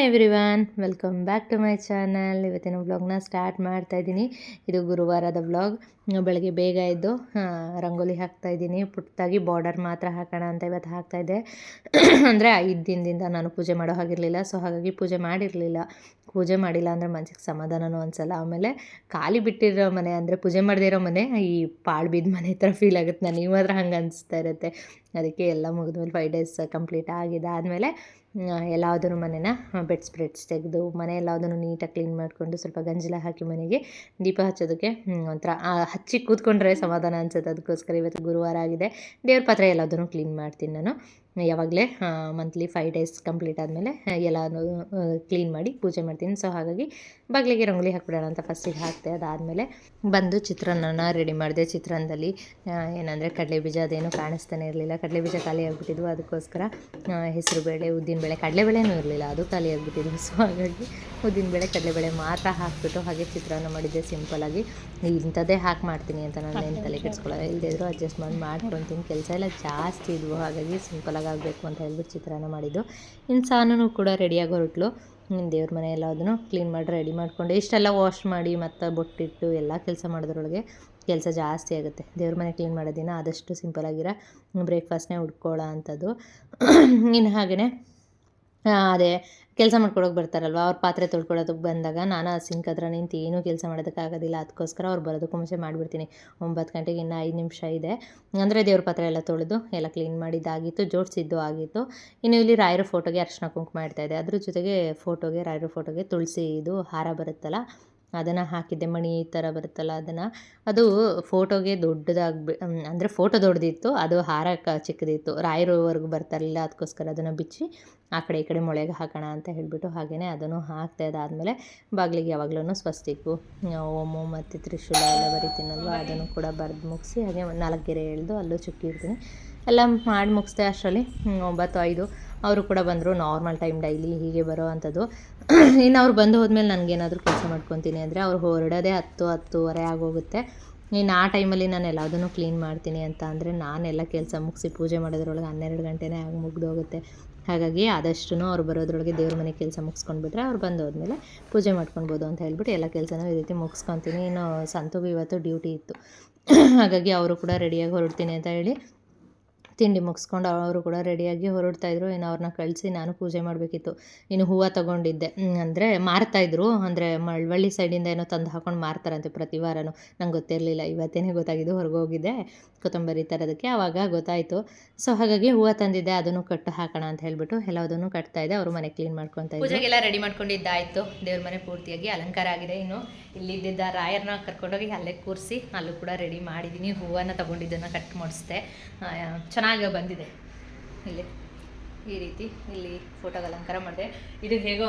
Hi everyone, welcome back to my channel. ಇವತ್ತಿನ ವ್ಲಾಗ್ನ start ಮಾಡ್ತಾ ಇದ್ದೀನಿ. ಇದು ಗುರುವಾರದ ವ್ಲಾಗ್. ಬೆಳಗ್ಗೆ ಬೇಗ ಎದ್ದು ರಂಗೋಲಿ ಹಾಕ್ತಾ ಇದ್ದೀನಿ. ಪುಟ್ಟದಾಗಿ ಬಾರ್ಡರ್ ಮಾತ್ರ ಹಾಕೋಣ ಅಂತ ಇವತ್ತು ಹಾಕ್ತಾ ಇದ್ದೆ. ಅಂದರೆ ಐದು ದಿನದಿಂದ ನಾನು ಪೂಜೆ ಮಾಡೋ ಹಾಗಿರಲಿಲ್ಲ. ಸೊ, ಹಾಗಾಗಿ ಪೂಜೆ ಮಾಡಿರಲಿಲ್ಲ. ಪೂಜೆ ಮಾಡಿಲ್ಲ ಅಂದರೆ ಮನ್ಸಿಗೆ ಸಮಾಧಾನನೂ ಅನ್ಸಲ್ಲ. ಆಮೇಲೆ ಖಾಲಿ ಬಿಟ್ಟಿರೋ ಮನೆ ಅಂದರೆ ಪೂಜೆ ಮಾಡದಿರೋ ಮನೆ, ಈ ಪಾಳು ಬಿದ್ದ ಮನೆ ಥರ ಫೀಲ್ ಆಗುತ್ತೆ. ನನಗೆ ಮಾತ್ರ ಹಂಗೆ ಅನಿಸ್ತಾ ಇರುತ್ತೆ. ಅದಕ್ಕೆ ಎಲ್ಲ ಮುಗಿದ್ಮೇಲೆ ಫೈವ್ ಡೇಸ್ ಕಂಪ್ಲೀಟ್ ಆಗಿದೆ. ಆದಮೇಲೆ ಎಲ್ಲಾದರೂ ಮನೆನ ಬೆಡ್ ಸ್ಪ್ರೆಡ್ಸ್ ತೆಗೆದು ಮನೆ ಎಲ್ಲದನ್ನು ನೀಟಾಗಿ ಕ್ಲೀನ್ ಮಾಡಿಕೊಂಡು ಸ್ವಲ್ಪ ಗಂಜಲ ಹಾಕಿ ಮನೆಗೆ ದೀಪ ಹಚ್ಚೋದಕ್ಕೆ ಒಂಥರ ಹಚ್ಚಿ ಕೂತ್ಕೊಂಡ್ರೆ ಸಮಾಧಾನ ಅನ್ಸುತ್ತೆ. ಅದಕ್ಕೋಸ್ಕರ ಇವತ್ತು ಗುರುವಾರ ಆಗಿದೆ. ದೇವ್ರ ಪಾತ್ರೆ ಎಲ್ಲದನ್ನು ಕ್ಲೀನ್ ಮಾಡ್ತೀನಿ ನಾನು. ಯಾವಾಗಲೇ ಮಂತ್ಲಿ ಫೈವ್ ಡೇಸ್ ಕಂಪ್ಲೀಟ್ ಆದಮೇಲೆ ಎಲ್ಲನೂ ಕ್ಲೀನ್ ಮಾಡಿ ಪೂಜೆ ಮಾಡ್ತೀನಿ. ಸೊ ಹಾಗಾಗಿ ಬಾಗಿಲಿಗೆ ರಂಗೋಲಿ ಹಾಕ್ಬಿಡೋಣ ಅಂತ ಫಸ್ಟಿಗೆ ಹಾಕ್ತೆ ಅದಾದಮೇಲೆ ಬಂದು ಚಿತ್ರಾನ್ನನ ರೆಡಿ ಮಾಡಿದೆ. ಚಿತ್ರಾನ್ನದಲ್ಲಿ ಏನಂದರೆ ಕಡಲೆ ಬೀಜ ಅದೇನು ಕಾಣಿಸ್ತಾನೆ ಇರಲಿಲ್ಲ. ಕಡಲೆ ಬೀಜ ಖಾಲಿ ಆಗಿಬಿಟ್ಟಿದ್ವು. ಅದಕ್ಕೋಸ್ಕರ ಹೆಸರುಬೇಳೆ ಉದ್ದಿನಬೇಳೆ ಕಡಲೆಬೇಳೆನೂ ಇರಲಿಲ್ಲ. ಅದು ಖಾಲಿ ಆಗಿಬಿಟ್ಟಿದ್ವು. ಸೊ ಹಾಗಾಗಿ ಉದ್ದಿನಬೇಳೆ ಕಡಲೆಬೇಳೆ ಮಾತ್ರ ಹಾಕಿಬಿಟ್ಟು ಹಾಗೆ ಚಿತ್ರಾನ್ನ ಮಾಡಿದ್ದೆ. ಸಿಂಪಲಾಗಿ ಇಂಥದ್ದೇ ಹಾಕಿ ಮಾಡ್ತೀನಿ ಅಂತ ನಾನು ಏನು ತಲೆ ಕೆಡ್ಸ್ಕೊಳ್ಳೋ ಇಲ್ಲದಿದ್ರು ಅಡ್ಜಸ್ಟ್ ಮಾಡಿ ಮಾಡ್ಕೊತೀನಿ. ಕೆಲಸ ಎಲ್ಲ ಜಾಸ್ತಿ ಇದ್ವು. ಹಾಗಾಗಿ ಸಿಂಪಲಾಗಿ ಆಗಬೇಕು ಅಂತ ಹೇಳ್ಬಿಟ್ಟು ಚಿತ್ರಾನ್ನ ಮಾಡಿದ್ದು. ಇನ್ನು ಸಾನೂ ಕೂಡ ರೆಡಿಯಾಗಿ ಹೊರಟ್ಲು. ದೇವ್ರ ಮನೆ ಎಲ್ಲ ಅದನ್ನು ಕ್ಲೀನ್ ಮಾಡಿ ರೆಡಿ ಮಾಡಿಕೊಂಡು ಇಷ್ಟೆಲ್ಲ ವಾಶ್ ಮಾಡಿ ಮತ್ತು ಬೊಟ್ಟಿಟ್ಟು ಎಲ್ಲ ಕೆಲಸ ಮಾಡೋದ್ರೊಳಗೆ ಕೆಲಸ ಜಾಸ್ತಿ ಆಗುತ್ತೆ. ದೇವ್ರ ಮನೆ ಕ್ಲೀನ್ ಮಾಡೋ ದಿನ ಆದಷ್ಟು ಸಿಂಪಲಾಗಿರೋ ಬ್ರೇಕ್ಫಾಸ್ಟ್ನೇ ಹುಡ್ಕೊಳ್ಳೋ ಅಂಥದ್ದು ಇನ್ನು ಹಾಗೆಯೇ ಅದೇ. ಕೆಲಸ ಮಾಡ್ಕೊಡೋಕೆ ಬರ್ತಾರಲ್ವ? ಅವ್ರ ಪಾತ್ರೆ ತೊಳ್ಕೊಳ್ಳೋದಕ್ಕೆ ಬಂದಾಗ ನಾನು ಆ ಸಿಂಕ್ ಹತ್ರ ನಿಂತು ಏನೂ ಕೆಲಸ ಮಾಡೋದಕ್ಕಾಗೋದಿಲ್ಲ ಅದಕ್ಕೋಸ್ಕರ ಅವ್ರು ಬರೋದಕ್ಕೂ ಮುಂಚೆ ಮಾಡಿಬಿಡ್ತೀನಿ. ಒಂಬತ್ತು ಗಂಟೆಗೆ ಇನ್ನೂ ಐದು ನಿಮಿಷ ಇದೆ. ಅಂದರೆ ದೇವ್ರ ಪಾತ್ರೆ ಎಲ್ಲ ತೊಳೆದು ಎಲ್ಲ ಕ್ಲೀನ್ ಮಾಡಿದ್ದಾಗಿತ್ತು ಜೋಡಿಸಿದ್ದು ಆಗಿತ್ತು. ಇನ್ನು ಇಲ್ಲಿ ರಾಯರ ಫೋಟೋಗೆ ಅರ್ಶಿನ ಕುಂಕುಮ ಇದೆ. ಅದ್ರ ಜೊತೆಗೆ ಫೋಟೋಗೆ ರಾಯರ ಫೋಟೋಗೆ ತುಳಸಿ ಇದು ಹಾರ ಬರುತ್ತಲ್ಲ, ಅದನ್ನು ಹಾಕಿದ್ದೆ. ಮಣಿ ಈ ಥರ ಬರುತ್ತಲ್ಲ ಅದನ್ನು. ಅದು ಫೋಟೋಗೆ ದೊಡ್ಡದಾಗಿ ಅಂದರೆ ಫೋಟೋ ದೊಡ್ಡದಿತ್ತು ಅದು ಹಾರ ಚಿಕ್ಕದಿತ್ತು. ರಾಯರವರೆಗೂ ಬರ್ತಾರಿಲ್ಲ ಅದಕ್ಕೋಸ್ಕರ ಅದನ್ನು ಬಿಚ್ಚಿ ಆ ಕಡೆ ಈ ಕಡೆ ಮೊಳೆಗೆ ಹಾಕೋಣ ಅಂತ ಹೇಳಿಬಿಟ್ಟು ಹಾಗೆಯೇ ಅದನ್ನು ಹಾಕ್ತಾ ಇದಾದಮೇಲೆ ಬಾಗಿಲಿಗೆ ಯಾವಾಗಲೂ ಸ್ವಸ್ತಿಕ್ಕು. ಓಮು ಮತ್ತು ತ್ರಿಶೂಲ ಎಲ್ಲ ಬರಿತೀನಲ್ವ ಅದನ್ನು ಕೂಡ ಬರೆದು ಮುಗಿಸಿ ಹಾಗೆ ನಾಲ್ಕು ಗೆರೆ ಎಳೆದು ಅಲ್ಲೂ ಚುಕ್ಕಿ ಇಡ್ತೀನಿ. ಎಲ್ಲ ಮಾಡಿ ಮುಗಿಸ್ದೆ ಅಷ್ಟರಲ್ಲಿ ಒಂಬತ್ತು, ಐದು. ಅವರು ಕೂಡ ಬಂದರು ನಾರ್ಮಲ್ ಟೈಮ್ ಡೈಲಿ ಹೀಗೆ ಬರೋ ಅಂಥದ್ದು. ಇನ್ನು ಅವ್ರು ಬಂದು ಹೋದ್ಮೇಲೆ ನನಗೇನಾದರೂ ಕೆಲಸ ಮಾಡ್ಕೊತೀನಿ ಅಂದರೆ ಅವ್ರು ಹೊರಡೋದೇ ಹತ್ತು, ಹತ್ತುವರೆ ಆಗೋಗುತ್ತೆ. ಇನ್ನು ಆ ಟೈಮಲ್ಲಿ ನಾನು ಎಲ್ಲದನ್ನು ಕ್ಲೀನ್ ಮಾಡ್ತೀನಿ ಅಂತ ಅಂದರೆ ನಾನೆಲ್ಲ ಕೆಲಸ ಮುಗಿಸಿ ಪೂಜೆ ಮಾಡೋದ್ರೊಳಗೆ ಹನ್ನೆರಡು ಗಂಟೆನೇ ಆಗಿ ಮುಗ್ದೋಗುತ್ತೆ. ಹಾಗಾಗಿ ಆದಷ್ಟು ಅವ್ರು ಬರೋದ್ರೊಳಗೆ ದೇವ್ರ ಮನೆ ಕೆಲಸ ಮುಗಿಸ್ಕೊಂಡ್ಬಿಟ್ರೆ ಅವ್ರು ಬಂದು ಹೋದ್ಮೇಲೆ ಪೂಜೆ ಮಾಡ್ಕೊಳ್ಬೋದು ಅಂತ ಹೇಳ್ಬಿಟ್ಟು ಎಲ್ಲ ಕೆಲಸನೂ ಈ ರೀತಿ ಮುಗಿಸ್ಕೊತೀನಿ. ಇನ್ನು ಸಂತುಗೂ ಇವತ್ತು ಡ್ಯೂಟಿ ಇತ್ತು. ಹಾಗಾಗಿ ಅವರು ಕೂಡ ರೆಡಿಯಾಗಿ ಹೊರಡ್ತೀನಿ ಅಂತ ಹೇಳಿ ತಿಂಡಿ ಮುಗಿಸ್ಕೊಂಡು ಅವರು ಕೂಡ ರೆಡಿಯಾಗಿ ಹೊರಡ್ತಾಯಿದ್ರು ಇನ್ನು ಅವ್ರನ್ನ ಕಳಿಸಿ ನಾನು ಪೂಜೆ ಮಾಡಬೇಕಿತ್ತು. ಇನ್ನು ಹೂವು ತೊಗೊಂಡಿದ್ದೆ. ಅಂದರೆ ಮಾರ್ತಾಯಿದ್ರು ಅಂದರೆ ಮಳವಳ್ಳಿ ಸೈಡಿಂದ ಏನೋ ತಂದು ಹಾಕೊಂಡು ಮಾರ್ತಾರಂತೆ ಪ್ರತಿ ವಾರನೂ. ನಂಗೆ ಗೊತ್ತಿರಲಿಲ್ಲ. ಇವತ್ತೇನೇ ಗೊತ್ತಾಗಿದ್ದು ಹೊರಗೆ ಹೋಗಿದ್ದೆ ಕೊತ್ತಂಬರಿ ತರೋದಕ್ಕೆ. ಆವಾಗ ಗೊತ್ತಾಯಿತು. ಸೊ ಹಾಗಾಗಿ ಹೂವು ತಂದಿದ್ದೆ. ಅದನ್ನು ಕಟ್ಟು ಹಾಕೋಣ ಅಂತ ಹೇಳ್ಬಿಟ್ಟು ಎಲ್ಲದನ್ನು ಕಟ್ತಾ ಇದೆ ಅವರು ಮನೆ ಕ್ಲೀನ್ ಮಾಡ್ಕೊತಾ ಇದ್ರು. ಪೂಜೆಗೆಲ್ಲ ರೆಡಿ ಮಾಡ್ಕೊಂಡಿದ್ದಾಯಿತು. ದೇವ್ರ ಮನೆ ಪೂರ್ತಿಯಾಗಿ ಅಲಂಕಾರ ಆಗಿದೆ ಇನ್ನು. ಇಲ್ಲಿದ್ದ ರಾಯರ್ನ ಕರ್ಕೊಂಡೋಗಿ ಅಲ್ಲೇ ಕೂರಿಸಿ ಅಲ್ಲೂ ಕೂಡ ರೆಡಿ ಮಾಡಿದ್ದೀನಿ ಹೂವನ್ನು ತಗೊಂಡಿದ್ದನ್ನು ಕಟ್ ಮಾಡಿಸ್ದೆ. ಆ, ಚೆನ್ನಾಗಿ ಬಂದಿದೆ. ಇಲ್ಲಿ, ಈ ರೀತಿ ಇಲ್ಲಿ ಫೋಟೋಗೆ ಅಲಂಕಾರ ಮಾಡಿದೆ. ಇದು ಹೇಗೋ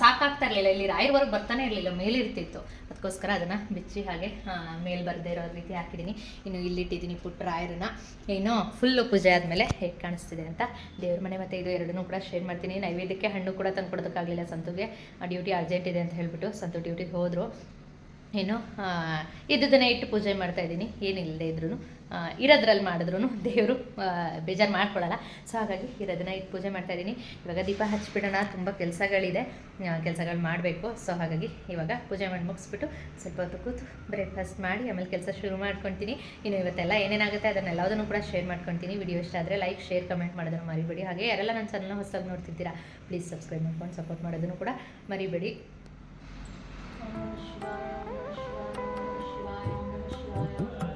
ಸಾಕಾಗ್ತಾ ಇರಲಿಲ್ಲ. ಇಲ್ಲಿ ರಾಯರ್ವರೆಗೆ ಬರ್ತಾನೆ ಇರಲಿಲ್ಲ, ಮೇಲಿರ್ತಿತ್ತು. ಅದಕ್ಕೋಸ್ಕರ ಅದನ್ನು ಬಿಚ್ಚಿ ಹಾಗೆ ಮೇಲೆ ಬರದೇ ಇರೋ ರೀತಿ ಹಾಕಿದ್ದೀನಿ. ಇನ್ನು ಇಲ್ಲಿಟ್ಟಿದ್ದೀನಿ ಪುಟ್ಟ ರಾಯರನ್ನ. ಇನ್ನು ಫುಲ್ಲು ಪೂಜೆ ಆದಮೇಲೆ ಹೇಗೆ ಕಾಣಿಸ್ತಿದೆ ಅಂತ ದೇವ್ರ ಮನೆ ಮತ್ತು ಇದು ಎರಡನ್ನೂ ಕೂಡ ಶೇರ್ ಮಾಡ್ತೀನಿ. ನೈವೇದ್ಯಕ್ಕೆ ಹಣ್ಣು ಕೂಡ ತಂದು ಕೊಡೋದಕ್ಕಾಗಲಿಲ್ಲ ಸಂತುಗೆ ಡ್ಯೂಟಿ ಅರ್ಜೆಂಟ್ ಇದೆ ಅಂತ ಹೇಳಿಬಿಟ್ಟು ಸಂತು ಡ್ಯೂಟಿಗೆ ಹೋದರು. ಏನು ಇದ್ದದನ್ನೇ ಇಟ್ಟು ಪೂಜೆ ಮಾಡ್ತಾ ಇದ್ದೀನಿ. ಏನಿಲ್ಲದೆ ಇದ್ರೂ ಇರೋದ್ರಲ್ಲಿ ಮಾಡಿದ್ರು ದೇವರು ಬೇಜಾರು ಮಾಡ್ಕೊಳ್ಳಲ್ಲ ಸೊ ಹಾಗಾಗಿ ಇರೋದನ್ನ ಇಟ್ಟು ಪೂಜೆ ಮಾಡ್ತಾ ಇದ್ದೀನಿ. ಇವಾಗ ದೀಪ ಹಚ್ಬಿಡೋಣ. ತುಂಬ ಕೆಲಸಗಳಿದೆ. ಕೆಲಸಗಳು ಮಾಡಬೇಕು. ಸೊ ಹಾಗಾಗಿ ಇವಾಗ ಪೂಜೆ ಮಾಡಿ ಮುಗಿಸ್ಬಿಟ್ಟು ಸ್ವಲ್ಪ ಹೊತ್ತು ಕೂತು ಬ್ರೇಕ್ಫಾಸ್ಟ್ ಮಾಡಿ, ಆಮೇಲೆ ಕೆಲಸ ಶುರು ಮಾಡ್ಕೊತೀನಿ. ಇನ್ನು ಇವತ್ತೆಲ್ಲ ಏನೇನಾಗುತ್ತೆ ಅದನ್ನೆಲ್ಲದನ್ನು ಕೂಡ ಶೇರ್ ಮಾಡ್ಕೊತೀನಿ. ವಿಡಿಯೋ ಇಷ್ಟ ಆದರೆ ಲೈಕ್, ಶೇರ್, ಕಮೆಂಟ್ ಮಾಡೋದನ್ನು ಮರಿಬೇಡಿ. ಹಾಗೆ ಯಾರೆಲ್ಲ ನನ್ನ ಚಾನಲ್ನ ಹೊಸದಾಗಿ ನೋಡ್ತಿದ್ದೀರಾ ಪ್ಲೀಸ್ ಸಬ್ಸ್ಕ್ರೈಬ್ ಮಾಡ್ಕೊಂಡು ಸಪೋರ್ಟ್ ಮಾಡೋದನ್ನು ಕೂಡ ಮರಿಬೇಡಿ. I'm Shiva, Shiva, Shiva, Shiva, Shiva, Shiva, Shiva,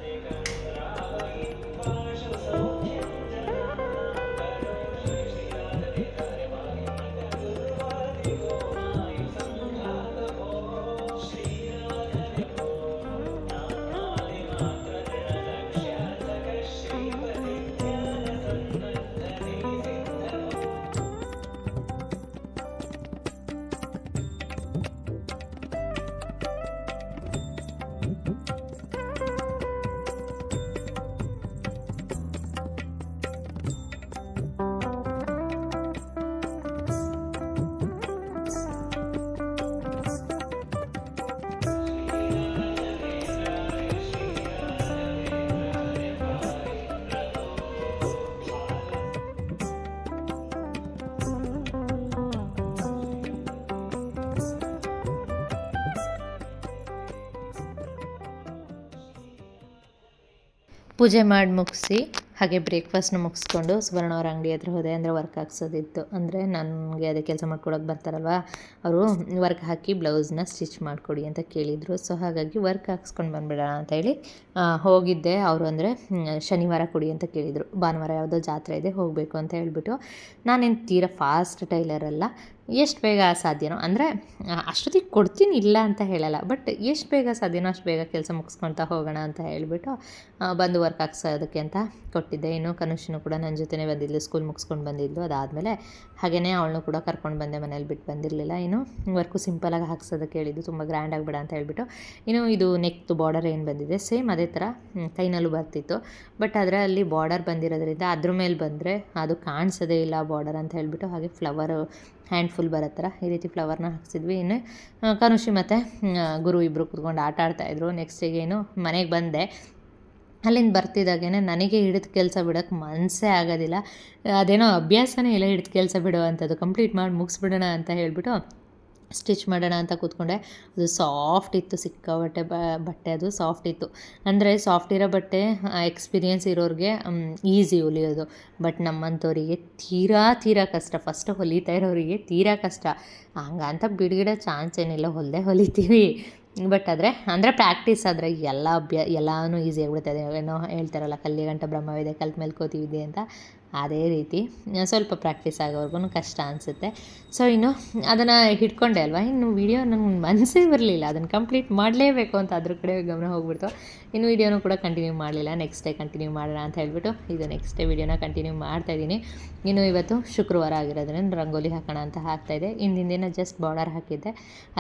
ಪೂಜೆ ಮಾಡಿ ಮುಗಿಸಿ, ಹಾಗೆ ಬ್ರೇಕ್ಫಾಸ್ಟ್ನ ಮುಗಿಸ್ಕೊಂಡು ಸುವರ್ಣ ಅವ್ರ ಅಂಗಡಿ ಹತ್ರ ಹೋದೆ. ಅಂದರೆ ವರ್ಕ್ ಹಾಕ್ಸೋದಿತ್ತು ಅಂದರೆ ನನಗೆ ಅದೇ ಕೆಲಸ ಮಾಡ್ಕೊಡೋಕೆ ಬರ್ತಾರಲ್ವ? ಅವರು ವರ್ಕ್ ಹಾಕಿ ಬ್ಲೌಸ್ನ ಸ್ಟಿಚ್ ಮಾಡಿಕೊಡಿ ಅಂತ ಕೇಳಿದರು. ಸೊ ಹಾಗಾಗಿ ವರ್ಕ್ ಹಾಕ್ಸ್ಕೊಂಡು ಬಂದುಬಿಡೋಣ ಅಂತ ಹೇಳಿ ಹೋಗಿದ್ದೆ. ಅವರು ಅಂದರೆ ಶನಿವಾರ ಕೊಡಿ ಅಂತ ಕೇಳಿದರು. ಭಾನುವಾರ ಯಾವುದೋ ಜಾತ್ರೆ ಇದೆ, ಹೋಗಬೇಕು ಅಂತ ಹೇಳ್ಬಿಟ್ಟು. ನಾನೇನು ತೀರಾ ಫಾಸ್ಟ್ ಟೈಲರ್ ಅಲ್ಲ. ಎಷ್ಟು ಬೇಗ ಸಾಧ್ಯನೋ, ಅಂದರೆ ಅಷ್ಟೊತ್ತಿಗೆ ಕೊಡ್ತೀನಿ ಇಲ್ಲ ಅಂತ ಹೇಳಲ್ಲ ಬಟ್ ಎಷ್ಟು ಬೇಗ ಸಾಧ್ಯನೋ ಅಷ್ಟು ಬೇಗ ಕೆಲಸ ಮುಗಿಸ್ಕೊಳ್ತಾ ಹೋಗೋಣ ಅಂತ ಹೇಳಿಬಿಟ್ಟು ಬಂದು ವರ್ಕ್ ಹಾಕ್ಸೋದಕ್ಕೆ ಅಂತ ಕೊಟ್ಟಿದ್ದೆ. ಇನ್ನು ಕನುಷನು ಕೂಡ ನನ್ನ ಜೊತೆನೇ ಬಂದಿದ್ಲು ಸ್ಕೂಲ್ ಮುಗಿಸ್ಕೊಂಡು ಬಂದಿದ್ಲು. ಅದಾದಮೇಲೆ ಹಾಗೆಯೇ ಅವಳನ್ನು ಕೂಡ ಕರ್ಕೊಂಡು ಬಂದೆ, ಮನೇಲಿ ಬಿಟ್ಟು ಬಂದಿರಲಿಲ್ಲ. ಇನ್ನು ವರ್ಕು ಸಿಂಪಲಾಗಿ ಹಾಕ್ಸೋದಕ್ಕೆ ಹೇಳಿದ್ದು ತುಂಬ ಗ್ರ್ಯಾಂಡ್ ಆಗಿಬಿಡ ಅಂತ ಹೇಳಿಬಿಟ್ಟು, ಇನ್ನು ಇದು ನೆಕ್ತು ಬಾರ್ಡರ್ ಏನು ಬಂದಿದೆ ಸೇಮ್ ಅದೇ ಥರ ಕೈನಲ್ಲೂ ಬರ್ತಿತ್ತು. ಬಟ್ ಆದರೆ ಅಲ್ಲಿ ಬಾರ್ಡರ್ ಬಂದಿರೋದ್ರಿಂದ ಅದ್ರ ಮೇಲೆ ಬಂದರೆ ಅದು ಕಾಣಿಸೋದೇ ಇಲ್ಲ ಬಾರ್ಡರ್ ಅಂತ ಹೇಳಿಬಿಟ್ಟು ಹಾಗೆ ಫ್ಲವರು ಹ್ಯಾಂಡ್ ಫುಲ್ ಬರೋ ಥರ ಈ ರೀತಿ ಫ್ಲವರ್ನ ಹಾಕ್ಸಿದ್ವಿ. ಇನ್ನು ಕನುಷಿ ಮತ್ತು ಗುರು ಇಬ್ಬರು ಕೂತ್ಕೊಂಡು ಆಟ ಆಡ್ತಾಯಿದ್ರು ನೆಕ್ಸ್ಟಿಗೆ ಏನು, ಮನೆಗೆ ಬಂದೆ. ಅಲ್ಲಿಂದ ಬರ್ತಿದ್ದಾಗೇ ನನಗೆ ಹಿಡಿದ ಕೆಲಸ ಬಿಡೋಕ್ಕೆ ಮನಸ್ಸೇ ಆಗೋದಿಲ್ಲ. ಅದೇನೋ ಅಭ್ಯಾಸನೇ ಇಲ್ಲ, ಹಿಡಿದ ಕೆಲಸ ಬಿಡುವಂಥದ್ದು. ಕಂಪ್ಲೀಟ್ ಮಾಡಿ ಮುಗಿಸ್ಬಿಡೋಣ ಅಂತ ಹೇಳ್ಬಿಟ್ಟು ಸ್ಟಿಚ್ ಮಾಡೋಣ ಅಂತ ಕೂತ್ಕೊಂಡೆ. ಅದು ಸಾಫ್ಟ್ ಇತ್ತು ಬ, ಬಟ್ಟೆ ಅದು ಸಾಫ್ಟ್ ಇತ್ತು. ಅಂದರೆ ಸಾಫ್ಟ್ ಇರೋ ಬಟ್ಟೆ ಎಕ್ಸ್ಪೀರಿಯೆನ್ಸ್ ಇರೋರಿಗೆ ಈಸಿ ಹೊಲಿಯೋದು ಬಟ್ ನಮ್ಮಂಥವ್ರಿಗೆ ತೀರಾ ತೀರಾ ಕಷ್ಟ. ಫಸ್ಟ್ ಹೊಲಿತಾ ಇರೋರಿಗೆ ತೀರಾ ಕಷ್ಟ. ಹಂಗಂತ ಬಿಡುಗಿಡೋ ಚಾನ್ಸ್ ಏನಿಲ್ಲ. ಹೊಲ್ದೆ ಹೊಲಿತೀವಿ. ಬಟ್ ಆದರೆ, ಅಂದರೆ ಪ್ರಾಕ್ಟೀಸ್ ಆದರೆ ಎಲ್ಲ ಅಭ್ಯ, ಎಲ್ಲನೂ ಈಸಿ ಆಗಿಬಿಡ್ತದೆ ಏನೋ ಹೇಳ್ತಾರಲ್ಲ, ಕಲ್ಲಿಗಂಟ ಬ್ರಹ್ಮವಿದೆ ಕಲ್ತ ಮೇಲೆ ಅಂತ. ಅದೇ ರೀತಿ ಸ್ವಲ್ಪ ಪ್ರಾಕ್ಟೀಸ್ ಆಗೋವರೆಗೂ ಕಷ್ಟ ಅನಿಸುತ್ತೆ. ಸೊ ಇನ್ನು ಅದನ್ನು ಹಿಡ್ಕೊಂಡೆ ಅಲ್ವಾ? ಇನ್ನು ವಿಡಿಯೋ ನಂಗೆ ಮನಸ್ಸೇ ಬರಲಿಲ್ಲ. ಅದನ್ನು ಕಂಪ್ಲೀಟ್ ಮಾಡಲೇಬೇಕು ಅಂತ ಅದ್ರ ಕಡೆ ಗಮನ ಹೋಗ್ಬಿಡ್ತು. ಇನ್ನು ವಿಡಿಯೋನೂ ಕೂಡ ಕಂಟಿನ್ಯೂ ಮಾಡಲಿಲ್ಲ. ನೆಕ್ಸ್ಟ್ ಡೇ ಕಂಟಿನ್ಯೂ ಮಾಡೋಣ ಅಂತ ಹೇಳ್ಬಿಟ್ಟು ಇದು ನೆಕ್ಸ್ಟ್ ಡೇ ವಿಡಿಯೋನ ಕಂಟಿನ್ಯೂ ಮಾಡ್ತಾಯಿದ್ದೀನಿ ಇನ್ನು ಇವತ್ತು ಶುಕ್ರವಾರ ಆಗಿರೋದ್ರಿಂದ ರಂಗೋಲಿ ಹಾಕೋಣ ಅಂತ ಹಾಕ್ತಾಯಿದ್ದೆ ಹಿಂದಿನ ದಿನ ಜಸ್ಟ್ ಬಾರ್ಡರ್ ಹಾಕಿದ್ದೆ.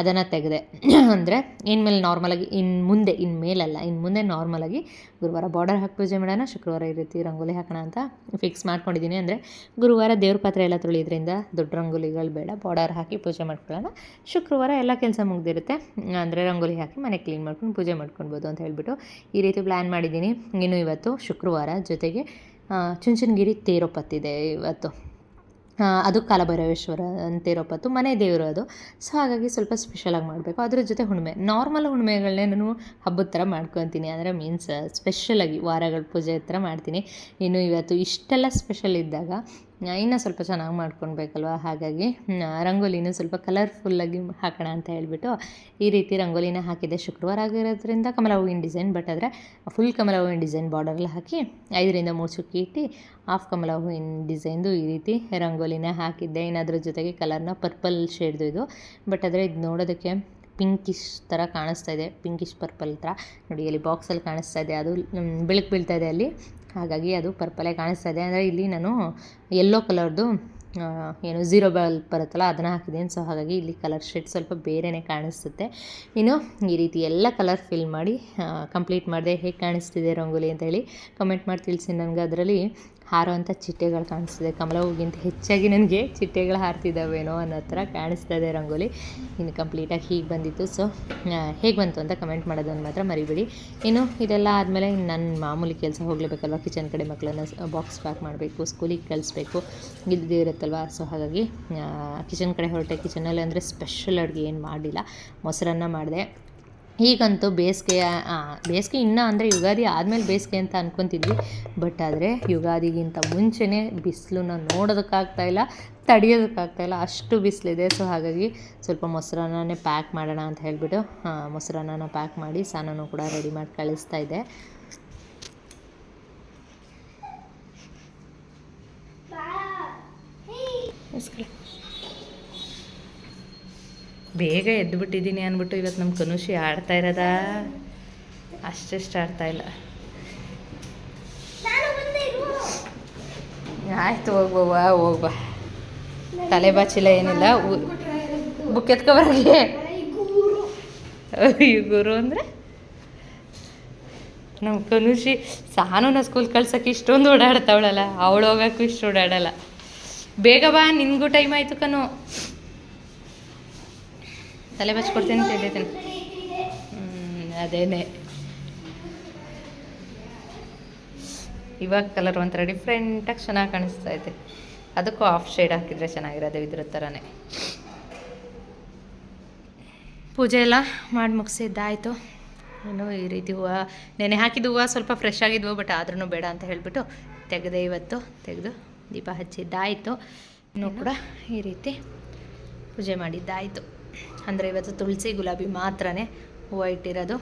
ಅದನ್ನು ತೆಗೆದೆ. ಅಂದರೆ ಇನ್ಮೇಲೆ ನಾರ್ಮಲಾಗಿ ಇನ್ನು ಮುಂದೆ ಇನ್ನು ಮೇಲಲ್ಲ ಇನ್ನು ಮುಂದೆ ನಾರ್ಮಲಾಗಿ ಗುರುವಾರ ಬಾರ್ಡರ್ ಹಾಕಿ ಪೂಜೆ ಮಾಡೋಣ, ಶುಕ್ರವಾರ ಈ ರೀತಿ ರಂಗೋಲಿ ಹಾಕೋಣ ಅಂತ ಫಿಕ್ಸ್ ಮಾಡ್ಕೊಂಡಿದ್ದೀನಿ. ಅಂದರೆ ಗುರುವಾರ ದೇವ್ರ ಪಾತ್ರೆ ಎಲ್ಲ ತುಳಿಯೋದ್ರಿಂದ ದೊಡ್ಡ ರಂಗೋಲಿಗಳು ಬೇಡ. ಬಾರ್ಡರ್ ಹಾಕಿ ಪೂಜೆ ಮಾಡ್ಕೊಳ್ಳೋಣ. ಶುಕ್ರವಾರ ಎಲ್ಲ ಕೆಲಸ ಮುಗ್ದಿರುತ್ತೆ. ಅಂದರೆ ರಂಗೋಲಿ ಹಾಕಿ ಮನೆ ಕ್ಲೀನ್ ಮಾಡ್ಕೊಂಡು ಪೂಜೆ ಮಾಡ್ಕೊಳ್ಬೋದು ಅಂತ ಹೇಳ್ಬಿಟ್ಟು ಈ ರೀತಿ ಪ್ಲ್ಯಾನ್ ಮಾಡಿದ್ದೀನಿ. ಇನ್ನು ಇವತ್ತು ಶುಕ್ರವಾರ ಜೊತೆಗೆ ಚುಂಚನಗಿರಿ ತೇರೋಪತ್ತಿದೆ ಇವತ್ತು. ಅದು ಕಾಲಭೈರವೇಶ್ವರ ತೇರೋಪತ್ತು ಮನೆ ದೇವರು ಅದು. ಸೊ ಹಾಗಾಗಿ ಸ್ವಲ್ಪ ಸ್ಪೆಷಲಾಗಿ ಮಾಡಬೇಕು. ಅದ್ರ ಜೊತೆ ಹುಣ್ಣಿಮೆ ನಾರ್ಮಲ್ ಹುಣ್ಣಿಮೆಗಳನ್ನೇ ನಾನು ಹಬ್ಬದ ಥರ ಮಾಡ್ಕೊತೀನಿ. ಅಂದರೆ ಮೀನ್ಸ್ ಸ್ಪೆಷಲಾಗಿ ವಾರಗಳ ಪೂಜೆ ಥರ ಮಾಡ್ತೀನಿ. ಇನ್ನು ಇವತ್ತು ಇಷ್ಟೆಲ್ಲ ಸ್ಪೆಷಲ್ ಇದ್ದಾಗ ಇನ್ನೂ ಸ್ವಲ್ಪ ಚೆನ್ನಾಗಿ ಮಾಡ್ಕೊಳ್ಬೇಕಲ್ವ? ಹಾಗಾಗಿ ರಂಗೋಲಿನ ಸ್ವಲ್ಪ ಕಲರ್ಫುಲ್ಲಾಗಿ ಹಾಕೋಣ ಅಂತ ಹೇಳಿಬಿಟ್ಟು, ಈ ರೀತಿ ರಂಗೋಲಿನ ಹಾಕಿದ್ದೆ. ಶುಕ್ರವಾರ ಆಗಿರೋದ್ರಿಂದ ಕಮಲ ಹೂವಿನ ಡಿಸೈನ್ ಬಟ್ ಆದರೆ ಫುಲ್ ಕಮಲ ಹೂವಿನ ಡಿಸೈನ್ ಬಾರ್ಡರ್ಲ್ಲಿ ಹಾಕಿ, ಐದರಿಂದ ಮೂರು ಚುಕ್ಕಿ ಇಟ್ಟು ಹಾಫ್ ಕಮಲ ಹೂವಿನ ಡಿಸೈನ್ದು ಈ ರೀತಿ ರಂಗೋಲಿನ ಹಾಕಿದ್ದೆ. ಇನ್ನದ್ರ ಜೊತೆಗೆ ಕಲರ್ನ ಪರ್ಪಲ್ ಶೇಡ್ದು ಇದು. ಬಟ್ ಆದರೆ ಇದು ನೋಡೋದಕ್ಕೆ ಪಿಂಕಿಶ್ ಥರ ಕಾಣಿಸ್ತಾ ಇದೆ. ಪಿಂಕಿಶ್ ಪರ್ಪಲ್ ಥರ ನೋಡಿ ಅಲ್ಲಿ ಬಾಕ್ಸಲ್ಲಿ ಕಾಣಿಸ್ತಾ ಇದೆ. ಅದು ಬೆಳಕು ಬೀಳ್ತಾ ಇದೆ ಅಲ್ಲಿ. ಹಾಗಾಗಿ ಅದು ಪರ್ಪಲೇ ಕಾಣಿಸ್ತಾ ಇದೆ. ಅಂದರೆ ಇಲ್ಲಿ ನಾನು ಯೆಲ್ಲೋ ಕಲರ್ದು ಏನು ಝೀರೋ ಬಲ್ಬ್ ಬರುತ್ತಲ್ಲ ಅದನ್ನು ಹಾಕಿದ್ದೀನಿ. ಸೊ ಹಾಗಾಗಿ ಇಲ್ಲಿ ಕಲರ್ ಶೇಡ್ ಸ್ವಲ್ಪ ಬೇರೆಯೇ ಕಾಣಿಸುತ್ತೆ. ಇನ್ನು ಈ ರೀತಿ ಎಲ್ಲ ಕಲರ್ ಫಿಲ್ ಮಾಡಿ ಕಂಪ್ಲೀಟ್ ಮಾಡಿದೆ ಹೇಗೆ ಕಾಣಿಸ್ತಿದೆ ರಂಗೋಲಿ ಅಂತ ಹೇಳಿ ಕಮೆಂಟ್ ಮಾಡಿ ತಿಳಿಸಿ. ನನಗೆ ಅದರಲ್ಲಿ ಹಾರೋವಂಥ ಚಿಟ್ಟೆಗಳು ಕಾಣಿಸ್ತಿದೆ. ಕಮಲ ಹೂಗಿಂತ ಹೆಚ್ಚಾಗಿ ನನಗೆ ಚಿಟ್ಟೆಗಳು ಹಾರ್ತಿದ್ದಾವೇನೋ ಅನ್ನೋ ಥರ ಕಾಣಿಸ್ತಾ ಇದೆ ರಂಗೋಲಿ. ಇನ್ನು ಕಂಪ್ಲೀಟಾಗಿ ಹೀಗೆ ಬಂದಿತ್ತು. ಸೊ ಹೇಗೆ ಬಂತು ಅಂತ ಕಮೆಂಟ್ ಮಾಡೋದನ್ನು ಮಾತ್ರ ಮರಿಬೇಡಿ. ಇನ್ನು ಇದೆಲ್ಲ ಆದಮೇಲೆ ನನ್ನ ಮಾಮೂಲಿ ಕೆಲಸ ಹೋಗಲೇಬೇಕಲ್ವ? ಕಿಚನ್ ಕಡೆ ಮಕ್ಕಳನ್ನ ಬಾಕ್ಸ್ ಪ್ಯಾಕ್ ಮಾಡಬೇಕು ಸ್ಕೂಲಿಗೆ ಕಳಿಸ್ಬೇಕು. ಇಲ್ಲದೇ ಇರುತ್ತಲ್ವ? ಸೊ ಹಾಗಾಗಿ ಕಿಚನ್ ಕಡೆ ಹೊರಟೆ ಕಿಚನಲ್ಲಿ ಅಂದರೆ ಸ್ಪೆಷಲ್ ಅಡುಗೆ ಏನು ಮಾಡಲಿಲ್ಲ. ಮೊಸರನ್ನ ಮಾಡಿದೆ. ಈಗಂತೂ ಬೇಸಿಗೆ ಬೇಸಿಗೆ ಇನ್ನೂ ಅಂದರೆ ಯುಗಾದಿ ಆದಮೇಲೆ ಬೇಸಿಗೆ ಅಂತ ಅಂದ್ಕೊತಿದ್ವಿ ಬಟ್ ಆದರೆ ಯುಗಾದಿಗಿಂತ ಮುಂಚೆನೇ ಬಿಸಿಲನ್ನ ನೋಡೋದಕ್ಕಾಗ್ತಾ ಇಲ್ಲ, ತಡೆಯೋದಕ್ಕಾಗ್ತಾ ಇಲ್ಲ. ಅಷ್ಟು ಬಿಸಿಲಿದೆ. ಸೊ ಹಾಗಾಗಿ ಸ್ವಲ್ಪ ಮೊಸರನ್ನೇ ಪ್ಯಾಕ್ ಮಾಡೋಣ ಅಂತ ಹೇಳಿಬಿಟ್ಟು ಮೊಸರನ್ನ ಪ್ಯಾಕ್ ಮಾಡಿ ಸಾನನು ಕೂಡ ರೆಡಿ ಮಾಡಿ ಕಳಿಸ್ತಾ ಇದ್ದೆ. ಬೇಗ ಎದ್ದು ಬಿಟ್ಟಿದ್ದೀನಿ ಅಂದ್ಬಿಟ್ಟು ಇವತ್ತು ನಮ್ಮ ಕನುಷಿ ಆಡ್ತಾ ಇರೋದಾ? ಅಷ್ಟೆಷ್ಟು ಆಡ್ತಾ ಇಲ್ಲ. ಆಯ್ತು ಹೋಗ್ಬವ್ವ ಹೋಗ್ಬ ತಲೆ ಬಾಚಿಲ್ಲ ಏನಿಲ್ಲ ಬುಕ್ ಎತ್ಕೊಬರಗೆ ಗುರು ಅಂದರೆ? ನಮ್ಮ ಕನುಷಿ ಸಾನುನ ಸ್ಕೂಲ್ ಕಳ್ಸೋಕೆ ಇಷ್ಟೊಂದು ಓಡಾಡ್ತಾವಳಲ್ಲ ಅವಳು ಹೋಗೋಕ್ಕೂ ಇಷ್ಟು ಓಡಾಡಲ್ಲ. ಬೇಗ ಬಾ ನಿನ್ಗೂ ಟೈಮ್ ಆಯಿತು ಕನು ತಲೆ ಬಚ್ಕೊಡ್ತೀನಿ ತಿಳಿತೀನಿ ಹ್ಞೂ ಅದೇನೆ. ಇವಾಗ ಕಲರ್ ಒಂಥರ ಡಿಫ್ರೆಂಟಾಗಿ ಚೆನ್ನಾಗಿ ಕಾಣಿಸ್ತಾ ಇದೆ. ಅದಕ್ಕೂ ಆಫ್ ಶೇಡ್ ಹಾಕಿದರೆ ಚೆನ್ನಾಗಿರೋದು ಇದ್ರ ಥರನೇ ಪೂಜೆ ಎಲ್ಲ ಮಾಡಿ ಮುಗಿಸಿದ್ದಾಯಿತು. ಇನ್ನು ಈ ರೀತಿ ಹೂವು, ನೆನೆ ಹಾಕಿದ ಹೂವು ಸ್ವಲ್ಪ ಫ್ರೆಶ್ ಆಗಿದ್ವು ಬಟ್ ಆದ್ರೂ ಬೇಡ ಅಂತ ಹೇಳಿಬಿಟ್ಟು ತೆಗೆದೆ ಇವತ್ತು, ತೆಗೆದು ದೀಪ ಹಚ್ಚಿದ್ದಾಯಿತು. ಇನ್ನೂ ಕೂಡ ಈ ರೀತಿ ಪೂಜೆ ಮಾಡಿದ್ದಾಯಿತು. ಅಂದರೆ ಇವತ್ತು ತುಳಸಿ ಗುಲಾಬಿ ಮಾತ್ರನೇ ಹೂವು ಇಟ್ಟಿರೋದು.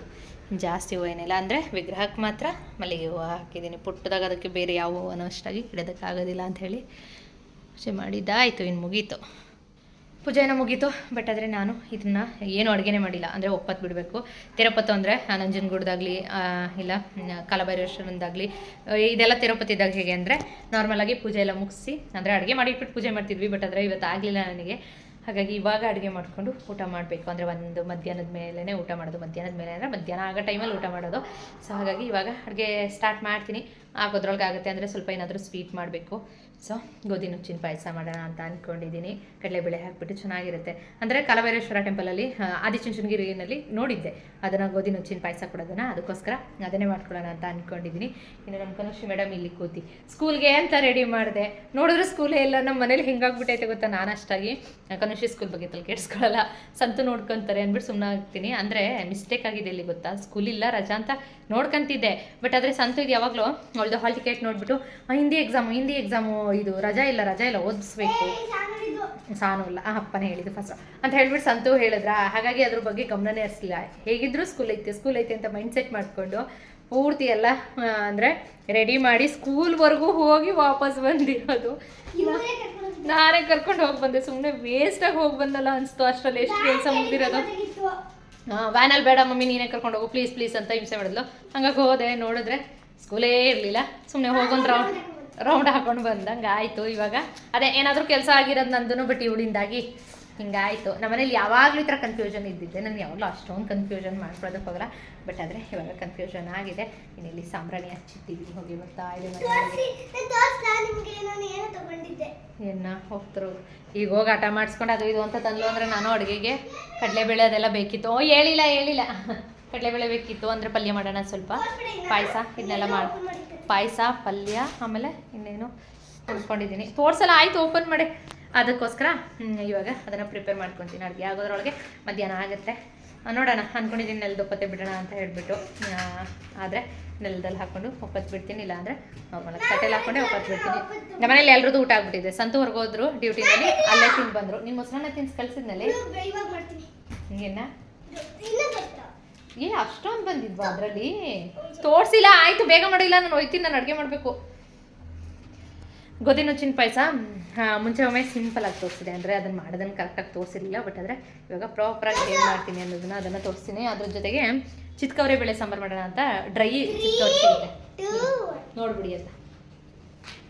ಜಾಸ್ತಿ ಹೂವು ಏನಿಲ್ಲ. ಅಂದರೆ ವಿಗ್ರಹಕ್ಕೆ ಮಾತ್ರ ಮಲ್ಲಿಗೆ ಹೂವು ಹಾಕಿದ್ದೀನಿ. ಪುಟ್ಟದಾಗ ಅದಕ್ಕೆ ಬೇರೆ ಯಾವ ಹೂವನೂ ಅಷ್ಟಾಗಿ ಇಡೋದಕ್ಕಾಗೋದಿಲ್ಲ ಅಂಥೇಳಿ ಪೂಜೆ ಮಾಡಿದ್ದಾಯಿತು. ಇನ್ನು ಮುಗೀತು. ಪೂಜೆ ಏನೋ ಮುಗೀತು. ಬಟ್ ಆದರೆ ನಾನು ಇದನ್ನು ಏನು ಅಡುಗೆನೇ ಮಾಡಿಲ್ಲ. ಅಂದರೆ ಒಪ್ಪತ್ತು ಬಿಡಬೇಕು. ತಿರುಪತಿ ಅಂದರೆ ನಂಜನಗೂಡ್ದಾಗಲಿ ಇಲ್ಲ ಕಲಭೈರೇಶ್ವರಂದಾಗಲಿ ಇದೆಲ್ಲ ತಿರುಪತಿದಾಗ ಹೇಗೆ ಅಂದರೆ ನಾರ್ಮಲಾಗಿ ಪೂಜೆ ಎಲ್ಲ ಮುಗಿಸಿ, ಅಂದರೆ ಅಡುಗೆ ಮಾಡಿಟ್ಬಿಟ್ಟು ಪೂಜೆ ಮಾಡ್ತಿದ್ವಿ. ಬಟ್ ಆದರೆ ಇವತ್ತು ಆಗಲಿಲ್ಲ ನನಗೆ. ಹಾಗಾಗಿ ಇವಾಗ ಅಡುಗೆ ಮಾಡಿಕೊಂಡು ಊಟ ಮಾಡಬೇಕು. ಅಂದರೆ ಒಂದು ಮಧ್ಯಾಹ್ನದ ಮೇಲೇ ಊಟ ಮಾಡೋದು, ಮಧ್ಯಾಹ್ನದ ಮೇಲೆ ಅಂದರೆ ಮಧ್ಯಾಹ್ನ ಆಗೋ ಟೈಮಲ್ಲಿ ಊಟ ಮಾಡೋದು. ಸೊ ಹಾಗಾಗಿ ಇವಾಗ ಅಡುಗೆ ಸ್ಟಾರ್ಟ್ ಮಾಡ್ತೀನಿ. ಆಗೋದ್ರೊಳಗೆ ಆಗುತ್ತೆ ಅಂದರೆ ಸ್ವಲ್ಪ ಏನಾದರೂ ಸ್ವೀಟ್ ಮಾಡಬೇಕು. ಸೊ ಗೋಧಿ ನುಚ್ಚಿನ ಪಾಯಸ ಮಾಡೋಣ ಅಂತ ಅಂದ್ಕೊಂಡಿದ್ದೀನಿ ಕಡಲೆಬೇಳೆ ಹಾಕ್ಬಿಟ್ಟು ಚೆನ್ನಾಗಿರುತ್ತೆ. ಅಂದರೆ ಕಲಭೈರೇಶ್ವರ ಟೆಂಪಲಲ್ಲಿ ಆದಿಚುಂಚನಗಿರಿನಲ್ಲಿ ನೋಡಿದ್ದೆ. ಅದನ್ನು ಗೋಧಿ ನುಚ್ಚಿನ ಪಾಯಸ ಕೊಡೋದನ್ನು, ಅದಕ್ಕೋಸ್ಕರ ಅದನ್ನೇ ಮಾಡ್ಕೊಳ್ಳೋಣ ಅಂತ ಅಂದ್ಕೊಂಡಿದ್ದೀನಿ ಇನ್ನು ನಮ್ಮ ಕನುಷಿ ಮೇಡಮ್ ಇಲ್ಲಿ ಕೂತಿ. ಸ್ಕೂಲ್ಗೆ ಅಂತ ರೆಡಿ ಮಾಡಿದೆ. ನೋಡಿದ್ರೆ ಸ್ಕೂಲೇ ಇಲ್ಲ ನಮ್ಮ ಮನೇಲಿ ಹಿಂಗಾಗ್ಬಿಟ್ಟೈತೆ ಗೊತ್ತಾ ನಾನು ಅಷ್ಟಾಗಿ ಕನುಷಿ ಸ್ಕೂಲ್ ಬಗ್ಗೆ ತಲೆ ಕೆಡಿಸ್ಕೊಳ್ಳಲ್ಲ ಸಂತು ನೋಡ್ಕೊತಾರೆ ಅಂದ್ಬಿಟ್ಟು ಸುಮ್ಮನೆ ಆಗ್ತೀನಿ. ಅಂದರೆ ಮಿಸ್ಟೇಕ್ ಆಗಿದೆ ಇಲ್ಲಿ ಗೊತ್ತಾ? ಸ್ಕೂಲ್ ಇಲ್ಲ ರಜಾ ಅಂತ ನೋಡ್ಕೊಂತಿದ್ದೆ. ಬಟ್ ಆದರೆ ಸಂತು ಇದು ಯಾವಾಗಲೂ ಅವಳದು ಹಾಲ್ ಟಿಕೆಟ್ ನೋಡಿಬಿಟ್ಟು ಹಿಂದಿ ಎಕ್ಸಾಮು ಹಿಂದಿ ಎಕ್ಸಾಮು ಇದು ರಜಾ ಇಲ್ಲ ರಜಾ ಇಲ್ಲ ಓದಿಸ್ಬೇಕು. ಸಾನು ಇಲ್ಲ. ಆ ಅಪ್ಪನೇ ಹೇಳಿದ್ದು ಫಸ್ಟ್ ಅಂತ ಹೇಳ್ಬಿಟ್ಟು ಸಂತು ಹೇಳಿದ್ರ? ಹಾಗಾಗಿ ಅದ್ರ ಬಗ್ಗೆ ಗಮನನೇ ಹರಿಸಲಿಲ್ಲ. ಹೇಗಿದ್ರು ಸ್ಕೂಲ್ ಐತೆ ಸ್ಕೂಲ್ ಐತೆ ಅಂತ ಮೈಂಡ್ ಸೆಟ್ ಮಾಡಿಕೊಂಡು ಪೂರ್ತಿ ಎಲ್ಲ ಅಂದರೆ ರೆಡಿ ಮಾಡಿ ಸ್ಕೂಲ್ವರೆಗೂ ಹೋಗಿ ವಾಪಸ್ ಬಂದಿರೋದು. ನಾನೇ ಕರ್ಕೊಂಡು ಹೋಗಿ ಬಂದೆ. ಸುಮ್ಮನೆ ವೇಸ್ಟಾಗಿ ಹೋಗಿ ಬಂದಲ್ಲ ಅನಿಸ್ತು ಅಷ್ಟರಲ್ಲಿ ಎಷ್ಟು ಕೆಲಸ ಮುಗಿದಿರೋದು. ವ್ಯಾನಲ್ಲಿ ಬೇಡ ಮಮ್ಮಿ ನೀನೇ ಕರ್ಕೊಂಡು ಹೋಗು. ಪ್ಲೀಸ್ ಪ್ಲೀಸ್ ಅಂತ ಹಿಂಸೆ ಮಾಡಿದ್ಲು. ಹಂಗಾಗಿ ಹೋದೆ ನೋಡಿದ್ರೆ ಸ್ಕೂಲೇ ಇರಲಿಲ್ಲ. ಸುಮ್ಮನೆ ಹೋಗೊಂದ್ರ ರೌಂಡ್ ಹಾಕೊಂಡು ಬಂದಂಗೆ ಆಯಿತು ಇವಾಗ. ಅದೇ ಏನಾದರೂ ಕೆಲಸ ಆಗಿರೋದು ನಂದು ಬಟ್ ಇವಳಿಂದಾಗಿ ಹಿಂಗಾಯಿತು. ನಮ್ಮನೇಲಿ ಯಾವಾಗಲೂ ಈ ಥರ ಕನ್ಫ್ಯೂಷನ್ ಇದ್ದಿದ್ದೆ. ನಾನು ಯಾವಾಗಲೂ ಅಷ್ಟೊಂದು ಕನ್ಫ್ಯೂಷನ್ ಮಾಡ್ಕೊಳ್ಳೋದಕ್ಕೆ ಹೋಗಲ್ಲ. ಬಟ್ ಆದರೆ ಇವಾಗ ಕನ್ಫ್ಯೂಷನ್ ಆಗಿದೆ. ಇನ್ನಿಲ್ಲಿ ಸಾಂಬ್ರಾಣಿ ಹಚ್ಚಿದ್ದೀವಿ ಹೋಗಿ ಬರ್ತಾ ಇದೆ ಏನೋ ಹೋಗ್ತರು ಈಗ ಹೋಗಿ ಆಟ ಮಾಡಿಸ್ಕೊಂಡು ಅದು ಇದು ಅಂತ ತಂದ್ಲು ಅಂದರೆ ನಾನು ಅಡುಗೆಗೆ ಕಡಲೆಬೇಳೆ ಅದೆಲ್ಲ ಬೇಕಿತ್ತು. ಓ ಹೇಳಿಲ್ಲ ಹೇಳಿಲ್ಲ. ಕಡಲೆಬೇಳೆ ಬೇಕಿತ್ತು ಅಂದರೆ ಪಲ್ಯ ಮಾಡೋಣ ಸ್ವಲ್ಪ. ಪಾಯಸ ಇದನ್ನೆಲ್ಲ ಮಾಡಿ. ಪಾಯಸ ಪಲ್ಯ ಆಮೇಲೆ ಇನ್ನೇನು ಉಳ್ಕೊಂಡಿದ್ದೀನಿ. ತೋರ್ಸಲ್ಲ ಆಯ್ತು ಓಪನ್ ಮಾಡಿ. ಅದಕ್ಕೋಸ್ಕರ ಇವಾಗ ಅದನ್ನು ಪ್ರಿಪೇರ್ ಮಾಡ್ಕೊತೀನಿ ಅಡುಗೆ. ಆಗೋದ್ರೊಳಗೆ ಮಧ್ಯಾಹ್ನ ಆಗುತ್ತೆ. ನೋಡೋಣ. ಅಂದ್ಕೊಂಡಿದ್ದೀನಿ ನೆಲದ ಒಪ್ಪತ್ತೆ ಬಿಡೋಣ ಅಂತ ಹೇಳಿಬಿಟ್ಟು. ಆದರೆ ನೆಲದಲ್ಲಿ ಹಾಕ್ಕೊಂಡು ಒಪ್ಪತ್ತು ಬಿಡ್ತೀನಿ ಇಲ್ಲ ಅಂದರೆ ನಾರ್ಮಲ್ ತಟ್ಟೆಲಿ ಹಾಕ್ಕೊಂಡೆ ಒಪ್ಪತ್ತು ಬಿಡ್ತೀನಿ. ನಮ್ಮನೇಲಿ ಎಲ್ರದ್ದು ಊಟ ಆಗ್ಬಿಟ್ಟಿದೆ. ಸಂತು ಹೊರಗೋದ್ರು ಡ್ಯೂಟಿನಲ್ಲಿ ಅಲ್ಲೇ ತಿಂದು ಬಂದರು ನಿಮ್ಮ ಮೊಸರನ್ನ ತಿನ್ಸಿ ಕಳ್ಸಿದ್ನಲ್ಲಿ ಮಾಡ್ತೀನಿ. ಹಿಂಗೇನ ಏ, ಅಷ್ಟೊಂದು ಬಂದಿದ್ವಾ ಅದರಲ್ಲಿ? ತೋರಿಸಿಲ್ಲ, ಆಯಿತು, ಬೇಗ ಮಾಡಿಲ್ಲ, ನಾನು ಹೋಯ್ತೀನಿ ನಾನು ಅಡುಗೆ ಮಾಡಬೇಕು. ಗೋಧಿ ನುಚ್ಚಿನ ಪಾಯಸ ಮುಂಚೆ ಒಮ್ಮೆ ಸಿಂಪಲ್ ಆಗಿ ತೋರಿಸಿದೆ. ಅಂದರೆ ಅದನ್ನು ಮಾಡೋದನ್ನು ಕರೆಕ್ಟಾಗಿ ತೋರಿಸಿರಲಿಲ್ಲ ಬಟ್ ಆದರೆ ಇವಾಗ ಪ್ರಾಪರಾಗಿ ಏನು ಮಾಡ್ತೀನಿ ಅನ್ನೋದನ್ನ ಅದನ್ನು ತೋರಿಸ್ತೀನಿ ಅದ್ರ ಜೊತೆಗೆ ಚಿತ್ಕವರೆ ಬೇಳೆ ಸಾಂಬಾರು ಮಾಡೋಣ ಅಂತ ಡ್ರೈ ಚಿತ್ಕವರೆ ನೋಡ್ಬಿಡಿ ಅಂತ.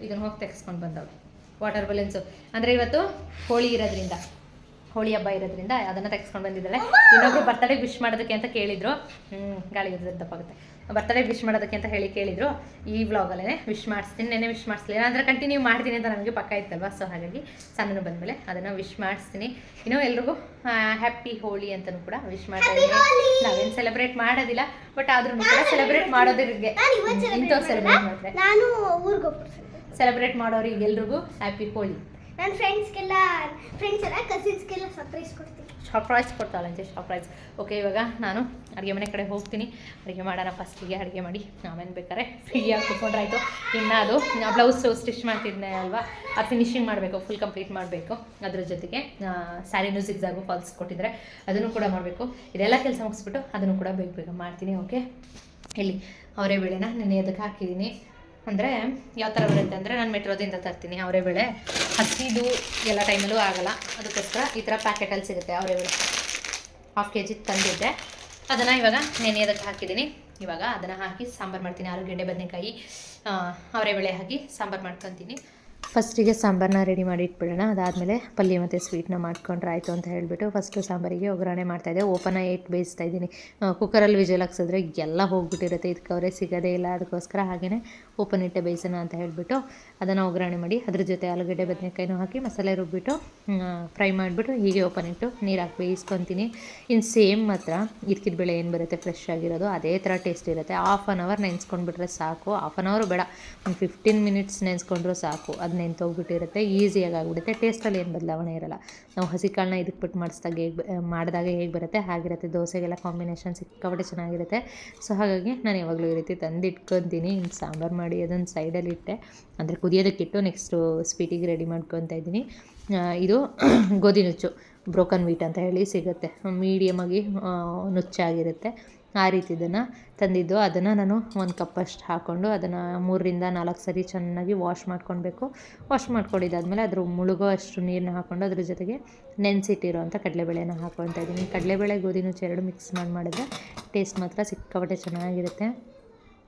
ಇದನ್ನು ಹೋಗಿ ತೆಗೆಸ್ಕೊಂಡು ಬಂದವು ವಾಟರ್ ಬಲೂನ್ಸು ಅಂದರೆ ಇವತ್ತು ಹೋಳಿ ಇರೋದ್ರಿಂದ. ಹೋಳಿ ಹಬ್ಬ ಇರೋದ್ರಿಂದ ಅದನ್ನ ತೆಗೆಸ್ಕೊಂಡು ಬಂದಿದ್ದಾಳೆ. ಇನ್ನೊಬ್ರು ಬರ್ತಡೇ ವಿಶ್ ಮಾಡೋದಕ್ಕೆ ಅಂತ ಕೇಳಿದ್ರು. ಹ್ಮ್ ಗಾಳಿ ತಪ್ಪಾಗುತ್ತೆ ಬರ್ತಡೇ ವಿಶ್ ಮಾಡೋದಕ್ಕೆ ಅಂತ ಹೇಳಿ ಕೇಳಿದ್ರು. ಈ ವ್ಲಾಗಲ್ಲೇ ವಿಶ್ ಮಾಡಿಸ್ತೀನಿ ನೆನೆ ವಿಶ್ ಮಾಡಿಸ್ಲಿಲ್ಲ. ಅಂದರೆ ಕಂಟಿನ್ಯೂ ಮಾಡ್ತೀನಿ ಅಂತ ನನಗೆ ಪಕ್ಕ ಇತ್ತಲ್ವಾ? ಸೊ ಹಾಗಾಗಿ ಸಣ್ಣನು ಬಂದ್ಮೇಲೆ ಅದನ್ನು ವಿಶ್ ಮಾಡಿಸ್ತೀನಿ. ಇನ್ನೂ ಎಲ್ರಿಗೂ ಹ್ಯಾಪಿ ಹೋಳಿ ಅಂತಲೂ ಕೂಡ ವಿಶ್ ಮಾಡ್ತಾ ಇದ್ದೀನಿ. ನಾವೇನು ಸೆಲೆಬ್ರೇಟ್ ಮಾಡೋದಿಲ್ಲ ಬಟ್ ಆದ್ರೂ ಕೂಡ ಸೆಲೆಬ್ರೇಟ್ ಮಾಡೋದ್ರಿಗೆ ಇಂಥವ್ರು ಸೆಲೆಬ್ರೇಟ್ ಮಾಡ್ತಾರೆ ಸೆಲೆಬ್ರೇಟ್ ಮಾಡೋರಿಗೆ ಎಲ್ರಿಗೂ ಹ್ಯಾಪಿ ಹೋಳಿ. ನನ್ನ ಫ್ರೆಂಡ್ಸ್ಗೆಲ್ಲ ಫ್ರೆಂಡ್ಸ್ ಎಲ್ಲ ಕಸಿನ್ಸ್ಗೆಲ್ಲ ಸರ್ಪ್ರೈಸ್ ಕೊಡ್ತೀನಿ. ಸರ್ಪ್ರೈಸ್ ಕೊಡ್ತಾಳಂತೆ ಸರ್ಪ್ರೈಸ್ ಓಕೆ ಇವಾಗ ನಾನು ಅಡುಗೆ ಮನೆ ಕಡೆ ಹೋಗ್ತೀನಿ. ಅಡುಗೆ ಮಾಡೋಣ ಫಸ್ಟಿಗೆ ಅಡುಗೆ ಮಾಡಿ ನಾವೇನು ಬೇಕಾದ್ರೆ ಫ್ರೀಯಾಗಿ ಕುತ್ಕೊಂಡ್ರಾಯ್ತು ಇನ್ನು ಅದು ಬ್ಲೌಸ್ ಸ್ಟಿಚ್ ಮಾಡ್ತಿದ್ದೆ ಅಲ್ವಾ? ಅದು ಫಿನಿಶಿಂಗ್ ಮಾಡಬೇಕು ಫುಲ್ ಕಂಪ್ಲೀಟ್ ಮಾಡಬೇಕು. ಅದ್ರ ಜೊತೆಗೆ ಸ್ಯಾರಿನೂ ಸಿಗ್ಸಾಗು ಫಾಲ್ಸ್ ಕೊಟ್ಟಿದ್ರೆ ಅದನ್ನು ಕೂಡ ಮಾಡಬೇಕು. ಇದೆಲ್ಲ ಕೆಲಸ ಮುಗಿಸ್ಬಿಟ್ಟು ಅದನ್ನು ಕೂಡ ಬೇಗ ಬೇಗ ಮಾಡ್ತೀನಿ ಓಕೆ ಇಲ್ಲಿ, ಅವರೇ ಬೇಳೆನ ನೆನೆ ಅದಕ್ಕೆ ಹಾಕಿದ್ದೀನಿ. ಅಂದರೆ ಯಾವ ಥರ ಬರುತ್ತೆ ಅಂದರೆ ನಾನು ಮೆಟ್ರೋದಿಂದ ತರ್ತೀನಿ ಅವರೆಬೇಳೆ ಹಸಿದು ಎಲ್ಲ ಟೈಮಲ್ಲೂ ಆಗಲ್ಲ. ಅದಕ್ಕೋಸ್ಕರ ಈ ಥರ ಪ್ಯಾಕೆಟಲ್ಲಿ ಸಿಗುತ್ತೆ ಅವರೆಬೇಳೆ ಹಾಫ್ ಕೆ ಜಿ ತಂದಿದ್ದೆ. ಅದನ್ನು ಇವಾಗ ನೆನೆಯೋದಕ್ಕೆ ಹಾಕಿದ್ದೀನಿ. ಇವಾಗ ಅದನ್ನು ಹಾಕಿ ಸಾಂಬಾರು ಮಾಡ್ತೀನಿ. ಆಲೂಗೆಡ್ಡೆ ಬದನೆಕಾಯಿ ಅವರೆಬೇಳೆ ಹಾಕಿ ಸಾಂಬಾರು ಮಾಡ್ಕೊತೀನಿ. ಫಸ್ಟಿಗೆ ಸಾಂಬಾರನ್ನ ರೆಡಿ ಮಾಡಿ ಇಟ್ಬಿಡೋಣ. ಅದಾದಮೇಲೆ ಪಲ್ಯ ಮತ್ತು ಸ್ವೀಟ್ನ ಮಾಡ್ಕೊಂಡ್ರೆ ಆಯಿತು ಅಂತ ಹೇಳಿಬಿಟ್ಟು ಫಸ್ಟು ಸಾಂಬಾರಿಗೆ ಒಗ್ಗರಣೆ ಮಾಡ್ತಾಯಿದ್ದೆ ಓಪನ್ ಏಟ್ ಬೇಯಿಸ್ತಾ ಇದ್ದೀನಿ. ಕುಕ್ಕರಲ್ಲಿ ವಿಜಲ್ ಹಾಕ್ಸಿದ್ರೆ ಎಲ್ಲ ಹೋಗ್ಬಿಟ್ಟಿರುತ್ತೆ. ಇದಕ್ಕೆ ಅವರೇ ಸಿಗೋದೇ ಇಲ್ಲ. ಅದಕ್ಕೋಸ್ಕರ ಹಾಗೆಯೇ ಓಪನ್ ಇಟ್ಟೆ ಬೇಯಿಸೋಣ ಅಂತ ಹೇಳಿಬಿಟ್ಟು ಅದನ್ನು ಒಗ್ಗರಣೆ ಮಾಡಿ ಅದ್ರ ಜೊತೆ ಆಲೂಗಡ್ಡೆ, ಬದನೆಕಾಯಿನೂ ಹಾಕಿ ಮಸಾಲೆ ರುಬ್ಬಿಟ್ಟು ಫ್ರೈ ಮಾಡಿಬಿಟ್ಟು ಹೀಗೆ ಓಪನ್ ಇಟ್ಟು ನೀರು ಹಾಕಿ ಬೇಯಿಸ್ಕೊತೀನಿ. ಇನ್ನು ಸೇಮ್ ಮಾತ್ರ ಇದ್ಕಿದ ಬೆಳೆ ಏನು ಬರುತ್ತೆ? ಫ್ರೆಶ್ ಆಗಿರೋದು. ಅದೇ ಥರ ಟೇಸ್ಟ್ ಇರುತ್ತೆ. ಹಾಫ್ ಆನ್ ಅವರ್ ನೆನೆಸ್ಕೊಂಡ್ಬಿಟ್ರೆ ಸಾಕು. ಹಾಫ್ ಆನ್ ಅವರು ಬೇಡ. ಒಂದು ಫಿಫ್ಟೀನ್ ಮಿನಿಟ್ಸ್ ನೆನೆಸ್ಕೊಂಡ್ರು ಸಾಕು. ಅದು ನೆಂತೋಗ್ಬಿಟ್ಟಿರುತ್ತೆ ಈಸಿಯಾಗಿ ಆಗಿಬಿಡುತ್ತೆ ಟೇಸ್ಟಲ್ಲಿ ಏನು ಬದಲಾವಣೆ ಇರಲ್ಲ. ನಾವು ಹಸಿ ಕಾಳನ್ನ ಇದಕ್ಕೆ ಬಿಟ್ಟು ಮಾಡಿಸ್ದಾಗ ಹೇಗೆ ಮಾಡಿದಾಗ ಹೇಗೆ ಬರುತ್ತೆ, ಹಾಗಿರುತ್ತೆ, ದೋಸೆಗೆಲ್ಲ ಕಾಂಬಿನೇಷನ್ ಸಿಕ್ಕಾಪಟ್ಟೆ ಚೆನ್ನಾಗಿರುತ್ತೆ. ಸೊ ಹಾಗಾಗಿ ನಾನು ಯಾವಾಗಲೂ ಈ ರೀತಿ ತಂದು ಇಟ್ಕೊತೀನಿ ಇನ್ನು ಸಾಂಬಾರು ಮಾಡಿ ಅದನ್ನು ಸೈಡಲ್ಲಿ ಇಟ್ಟೆ. ಅಂದರೆ ಕುದಿಯೋದಕ್ಕಿಟ್ಟು ನೆಕ್ಸ್ಟು ಸ್ವೀಟಿಗೆ ರೆಡಿ ಮಾಡ್ಕೊತಾ ಇದ್ದೀನಿ. ಇದು ಗೋಧಿ ನುಚ್ಚು ಬ್ರೋಕನ್ ವೀಟ್ ಅಂತ ಹೇಳಿ ಸಿಗುತ್ತೆ. ಮೀಡಿಯಮಾಗಿ ನುಚ್ಚಾಗಿರುತ್ತೆ ಆ ರೀತಿ ಇದನ್ನು ತಂದಿದ್ದು. ಅದನ್ನು ನಾನು ಒಂದು ಕಪ್ಪಷ್ಟು ಹಾಕ್ಕೊಂಡು ಅದನ್ನು ಮೂರರಿಂದ ನಾಲ್ಕು ಸರಿ ಚೆನ್ನಾಗಿ ವಾಶ್ ಮಾಡ್ಕೊಳ್ಬೇಕು. ವಾಶ್ ಮಾಡ್ಕೊಂಡಿದ್ದಾದಮೇಲೆ ಅದ್ರ ಮುಳುಗೋ ಅಷ್ಟು ನೀರನ್ನ ಹಾಕ್ಕೊಂಡು ಅದ್ರ ಜೊತೆಗೆ ನೆನೆಸಿಟ್ಟಿರೋ ಅಂಥ ಕಡಲೆಬೇಳೆನ ಹಾಕ್ಕೊತಾ ಇದ್ದೀನಿ. ಕಡಲೆಬೇಳೆ ಗೋಧಿನೂ ಚೆರಡು ಎರಡು ಮಿಕ್ಸ್ ಮಾಡಿ ಮಾಡಿದ್ರೆ ಟೇಸ್ಟ್ ಮಾತ್ರ ಸಿಕ್ಕಾಪಟ್ಟೆ ಚೆನ್ನಾಗಿರುತ್ತೆ.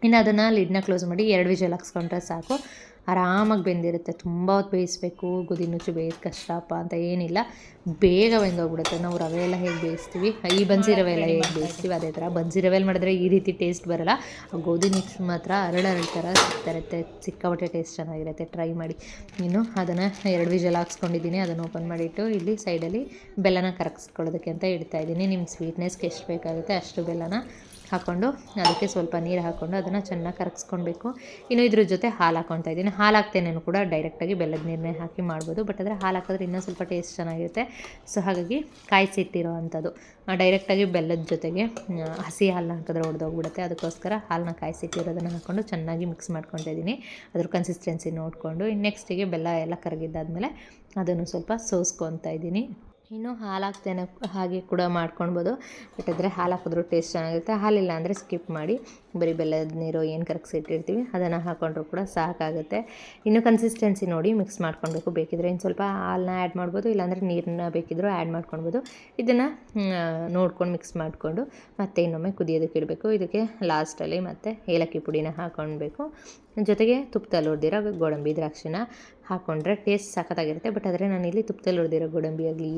ಇನ್ನು ಅದನ್ನು ಲಿಡ್ನ ಕ್ಲೋಸ್ ಮಾಡಿ ಎರಡು ವಿಷಲ್ ಹಾಕ್ಸ್ಕೊಂಡ್ರೆ ಸಾಕು. ಆರಾಮಾಗಿ ಬೆಂದಿರುತ್ತೆ. ತುಂಬ ಹೊತ್ತು ಬೇಯಿಸ್ಬೇಕು ನುಚ್ಚು ಬೇಯೋದು ಕಷ್ಟಪ್ಪ ಅಂತ ಏನಿಲ್ಲ. ಬೇಗ ಬೆಂದೋಗ್ಬಿಡುತ್ತೆ. ನಾವು ರವೆ ಎಲ್ಲ ಹೇಗೆ ಬೇಯಿಸ್ತೀವಿ? ಈ ಬನ್ಸಿ ರವೆ ಎಲ್ಲ ಹೇಗೆ ಬೇಯಿಸ್ತೀವಿ? ಅದೇ ಥರ. ಬನ್ಸಿ ರವೆಯಲ್ಲಿ ಮಾಡಿದ್ರೆ ಈ ರೀತಿ ಟೇಸ್ಟ್ ಬರಲ್ಲ. ಗೋಧಿ ನುಚ್ಚು ಮಾತ್ರ ಅರಳರಳ ಅರಳು ಥರ ಸಿಗ್ತಾಯಿರುತ್ತೆ ಸಿಕ್ಕಾಪಟ್ಟೆ ಟೇಸ್ಟ್ ಚೆನ್ನಾಗಿರುತ್ತೆ. ಟ್ರೈ ಮಾಡಿ. ಇನ್ನು ಅದನ್ನು ಎರಡು ವಿಜಲ್ ಹಾಕ್ಸ್ಕೊಂಡಿದ್ದೀನಿ. ಅದನ್ನು ಓಪನ್ ಮಾಡಿಟ್ಟು ಇಲ್ಲಿ ಸೈಡಲ್ಲಿ ಬೆಲ್ಲನ ಕರಗಿಸ್ಕೊಳ್ಳೋದಕ್ಕೆ ಅಂತ ಇಡ್ತಾ ಇದ್ದೀನಿ. ನಿಮ್ಮ ಸ್ವೀಟ್ನೆಸ್ಗೆ ಎಷ್ಟು ಬೇಕಾಗುತ್ತೆ ಅಷ್ಟು ಬೆಲ್ಲನ ಹಾಕ್ಕೊಂಡು ಅದಕ್ಕೆ ಸ್ವಲ್ಪ ನೀರು ಹಾಕ್ಕೊಂಡು ಅದನ್ನು ಚೆನ್ನಾಗಿ ಕರಗಿಸ್ಕೊಳ್ಬೇಕು. ಇನ್ನು ಇದ್ರ ಜೊತೆ ಹಾಲು ಹಾಕ್ಕೊತಾ ಇದ್ದೀನಿ. ಹಾಲು ಹಾಕ್ತೇನೆ ಕೂಡ ಡೈರೆಕ್ಟಾಗಿ ಬೆಲ್ಲದ ನೀರನ್ನೇ ಹಾಕಿ ಮಾಡ್ಬೋದು. ಬಟ್ ಆದರೆ ಹಾಲು ಹಾಕಿದ್ರೆ ಇನ್ನೂ ಸ್ವಲ್ಪ ಟೇಸ್ಟ್ ಚೆನ್ನಾಗಿರುತ್ತೆ. ಸೊ ಹಾಗಾಗಿ ಕಾಯಿಸಿಟ್ಟಿರೋ ಅಂಥದ್ದು ಡೈರೆಕ್ಟಾಗಿ ಬೆಲ್ಲದ ಜೊತೆಗೆ ಹಸಿ ಹಾಲನ್ನ ಹಾಕಿದ್ರೆ ಹೊಡೆದೋಗ್ಬಿಡುತ್ತೆ ಅದಕ್ಕೋಸ್ಕರ ಹಾಲನ್ನ ಕಾಯಿಸಿಟ್ಟಿರೋದನ್ನು ಹಾಕ್ಕೊಂಡು ಚೆನ್ನಾಗಿ ಮಿಕ್ಸ್ ಮಾಡ್ಕೊತಾ ಇದ್ದೀನಿ. ಅದ್ರ ಕನ್ಸಿಸ್ಟೆನ್ಸಿ ನೋಡಿಕೊಂಡು ನೆಕ್ಸ್ಟಿಗೆ ಬೆಲ್ಲ ಎಲ್ಲ ಕರಗಿದ್ದಾದಮೇಲೆ ಅದನ್ನು ಸ್ವಲ್ಪ ಸೋಸ್ಕೊತಾ ಇದ್ದೀನಿ. ಇನ್ನು ಹಾಲು ಹಾಕ್ತೇನೆ ಹಾಗೆ ಕೂಡ ಮಾಡ್ಕೊಳ್ಬೋದು. ಬಟ್ ಆದರೆ ಹಾಲು ಹಾಕಿದ್ರೂ ಟೇಸ್ಟ್ ಚೆನ್ನಾಗಿರುತ್ತೆ. ಹಾಲಿಲ್ಲ ಅಂದರೆ ಸ್ಕಿಪ್ ಮಾಡಿ ಬರೀ ಬೆಲ್ಲದ ನೀರು, ಏನು ಕರಗಿಸಿಟ್ಟಿರ್ತೀವಿ ಅದನ್ನು ಹಾಕ್ಕೊಂಡ್ರೂ ಕೂಡ ಸಾಕಾಗುತ್ತೆ. ಇನ್ನು ಕನ್ಸಿಸ್ಟೆನ್ಸಿ ನೋಡಿ ಮಿಕ್ಸ್ ಮಾಡ್ಕೊಳ್ಬೇಕು. ಬೇಕಿದ್ರೆ ಇನ್ನು ಸ್ವಲ್ಪ ಹಾಲನ್ನ ಆ್ಯಡ್ ಮಾಡ್ಬೋದು, ಇಲ್ಲಾಂದರೆ ನೀರನ್ನ ಬೇಕಿದ್ರೂ ಆ್ಯಡ್ ಮಾಡ್ಕೊಳ್ಬೋದು. ಇದನ್ನು ನೋಡ್ಕೊಂಡು ಮಿಕ್ಸ್ ಮಾಡಿಕೊಂಡು ಮತ್ತೆ ಇನ್ನೊಮ್ಮೆ ಕುದಿಯೋದಕ್ಕೆ ಇಡಬೇಕು. ಇದಕ್ಕೆ ಲಾಸ್ಟಲ್ಲಿ ಮತ್ತೆ ಏಲಕ್ಕಿ ಪುಡಿನ ಹಾಕ್ಕೊಳ್ಬೇಕು ಜೊತೆಗೆ ತುಪ್ಪದಲ್ಲಿ ಹೊಡೆದಿರೋ ಗೋಡಂಬಿ ದ್ರಾಕ್ಷಿನ ಹಾಕ್ಕೊಂಡ್ರೆ ಟೇಸ್ಟ್ ಸಖತ್ತಾಗಿರುತ್ತೆ. ಬಟ್ ಆದರೆ ನಾನು ಇಲ್ಲಿ ತುಪ್ಪದಲ್ಲಿ ಹೊಡೆದಿರೋ ಗೋಡಂಬಿ ಆಗಲಿ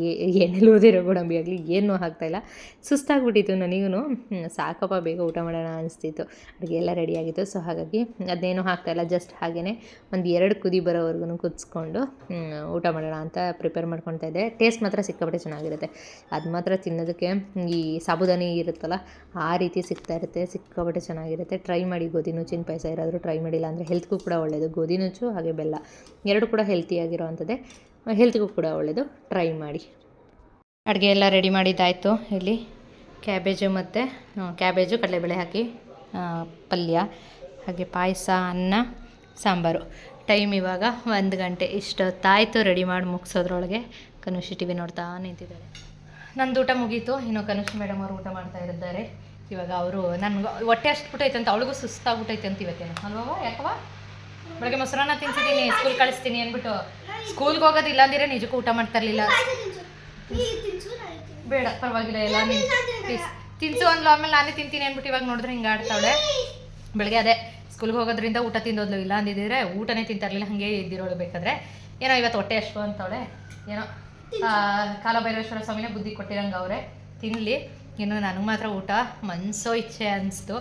ಎಣ್ಣೆಲಿ ಹೊಡೆದಿರೋ ಗೋಡಂಬಿ ಆಗಲಿ ಏನೂ ಹಾಕ್ತಾಯಿಲ್ಲ ಸುಸ್ತಾಗ್ಬಿಟ್ಟಿತ್ತು ನನಗೂ ಸಾಕಪ್ಪ ಬೇಗ ಊಟ ಮಾಡೋಣ ಅನಿಸ್ತಿತ್ತು. ಅಡುಗೆ ಎಲ್ಲ ರೆಡಿಯಾಗಿತ್ತು ಸೊ ಹಾಗಾಗಿ ಅದನ್ನೇನು ಹಾಕ್ತಾಯಿಲ್ಲ ಜಸ್ಟ್ ಹಾಗೇ ಒಂದು ಎರಡು ಕುದಿ ಬರೋವರೆಗೂ ಕುದಿಸ್ಕೊಂಡು ಊಟ ಮಾಡೋಣ ಅಂತ ಪ್ರಿಪೇರ್ ಮಾಡ್ಕೊತಾ ಇದ್ದೆ. ಟೇಸ್ಟ್ ಮಾತ್ರ ಸಿಕ್ಕಾಪಟ್ಟೆ ಚೆನ್ನಾಗಿರುತ್ತೆ. ಅದು ಮಾತ್ರ ತಿನ್ನೋದಕ್ಕೆ ಈ ಸಾಬುದಾನಿ ಇರುತ್ತಲ್ಲ, ಆ ರೀತಿ ಸಿಗ್ತಾ ಇರುತ್ತೆ. ಸಿಕ್ಕಾಪಟ್ಟೆ ಚೆನ್ನಾಗಿರುತ್ತೆ. ಟ್ರೈ ಮಾಡಿ ಗೋಧಿ ನುಚ್ಚಿನ ಪಾಯಸ ಇರಾದರೂ ಟ್ರೈ ಮಾಡಿಲ್ಲ ಅಂದರೆ ಹೆಲ್ತ್ಗೂ ಕೂಡ ಒಳ್ಳೆಯದು, ಗೋಧಿ ನುಚ್ಚು ಹಾಗೆ ಬೆಲ್ಲ. ಎರಡು ಕೂಡ ಹೆಲ್ತಿಯಾಗಿರುವಂಥದ್ದೇ ಹೆಲ್ತ್ಗೂ ಕೂಡ ಒಳ್ಳೆಯದು. ಟ್ರೈ ಮಾಡಿ. ಅಡುಗೆ ಎಲ್ಲ ರೆಡಿ ಮಾಡಿದ್ದಾಯಿತು ಇಲ್ಲಿ. ಕ್ಯಾಬೇಜು ಮತ್ತು ಕ್ಯಾಬೇಜು ಕಡಲೆಬೇಳೆ ಹಾಕಿ ಪಲ್ಯ, ಹಾಗೆ ಪಾಯಸ, ಅನ್ನ, ಸಾಂಬಾರು. ಟೈಮ್ ಇವಾಗ ಒಂದು ಗಂಟೆ. ಇಷ್ಟೊತ್ತಾಯಿತು ರೆಡಿ ಮಾಡಿ ಮುಗಿಸೋದ್ರೊಳಗೆ ಕನುಷಿ ಟಿ ವಿ ನೋಡ್ತಾ ನಿಂತಿದ್ದಾರೆ. ನಂದು ಊಟ ಮುಗೀತು. ಇನ್ನು ಕನುಷಿ ಮೇಡಮ್ ಅವರು ಊಟ ಮಾಡ್ತಾ ಇದ್ದಾರೆ. ಇವಾಗ ಅವರು ನನ್ಗೆ ಹೊಟ್ಟೆ ಅಷ್ಟು ಅಂತ ಅವಳಿಗೂ ಸುಸ್ತಾಗ್ಬಿಟ್ಟೈತೆ ಅಂತ ಇವತ್ತೇನು. ಅಲ್ವಾ ಯಾಕವ ಬೆಳಗ್ಗೆ ಮೊಸರನ್ನ ತಿನ್ಸಿದ್ದೀನಿ ಸ್ಕೂಲ್ ಕಳಿಸ್ತೀನಿ ಅಂದ್ಬಿಟ್ಟು. ಸ್ಕೂಲ್ಗೆ ಹೋಗೋದು ಇಲ್ಲಾಂದಿರೇ ನಿಜಕ್ಕೂ ಊಟ ಮಾಡ್ತಾ. ಬೇಡ, ಪರವಾಗಿಲ್ಲ, ಎಲ್ಲ ತಿನ್ಸು ಅಂದ್ಲು, ಆಮೇಲೆ ನಾನೇ ತಿಂತೀನಿ ಅಂದ್ಬಿಟ್ಟು ಇವಾಗ ನೋಡಿದ್ರೆ ಹಿಂಗೆ ಆಡ್ತಾವಳೆ. ಬೆಳಗ್ಗೆ ಅದೇ ಸ್ಕೂಲ್ಗೆ ಹೋಗೋದ್ರಿಂದ ಊಟ ತಿಂದೋದ್ಲು, ಇಲ್ಲ ಅಂದಿದ್ರೆ ಊಟನೇ ತಿಂತಾ ಇರಲಿಲ್ಲ ಹಾಗೆ ಇದ್ದಿರೋಳು ಬೇಕಾದ್ರೆ. ಏನೋ ಇವತ್ತು ಹೊಟ್ಟೆ ಅಷ್ಟು ಅಂತವಳೆ. ಏನೋ ಕಾಲಭೈರವೇಶ್ವರ ಸ್ವಾಮಿನೇ ಬುದ್ಧಿ ಕೊಟ್ಟಿರಂಗೆ ಅವರೇ. ತಿನ್ನಲಿ ಇನ್ನು ನನಗೆ ಮಾತ್ರ ಊಟ ಮನಸೋ ಇಚ್ಛೆ ಅನಿಸ್ತು.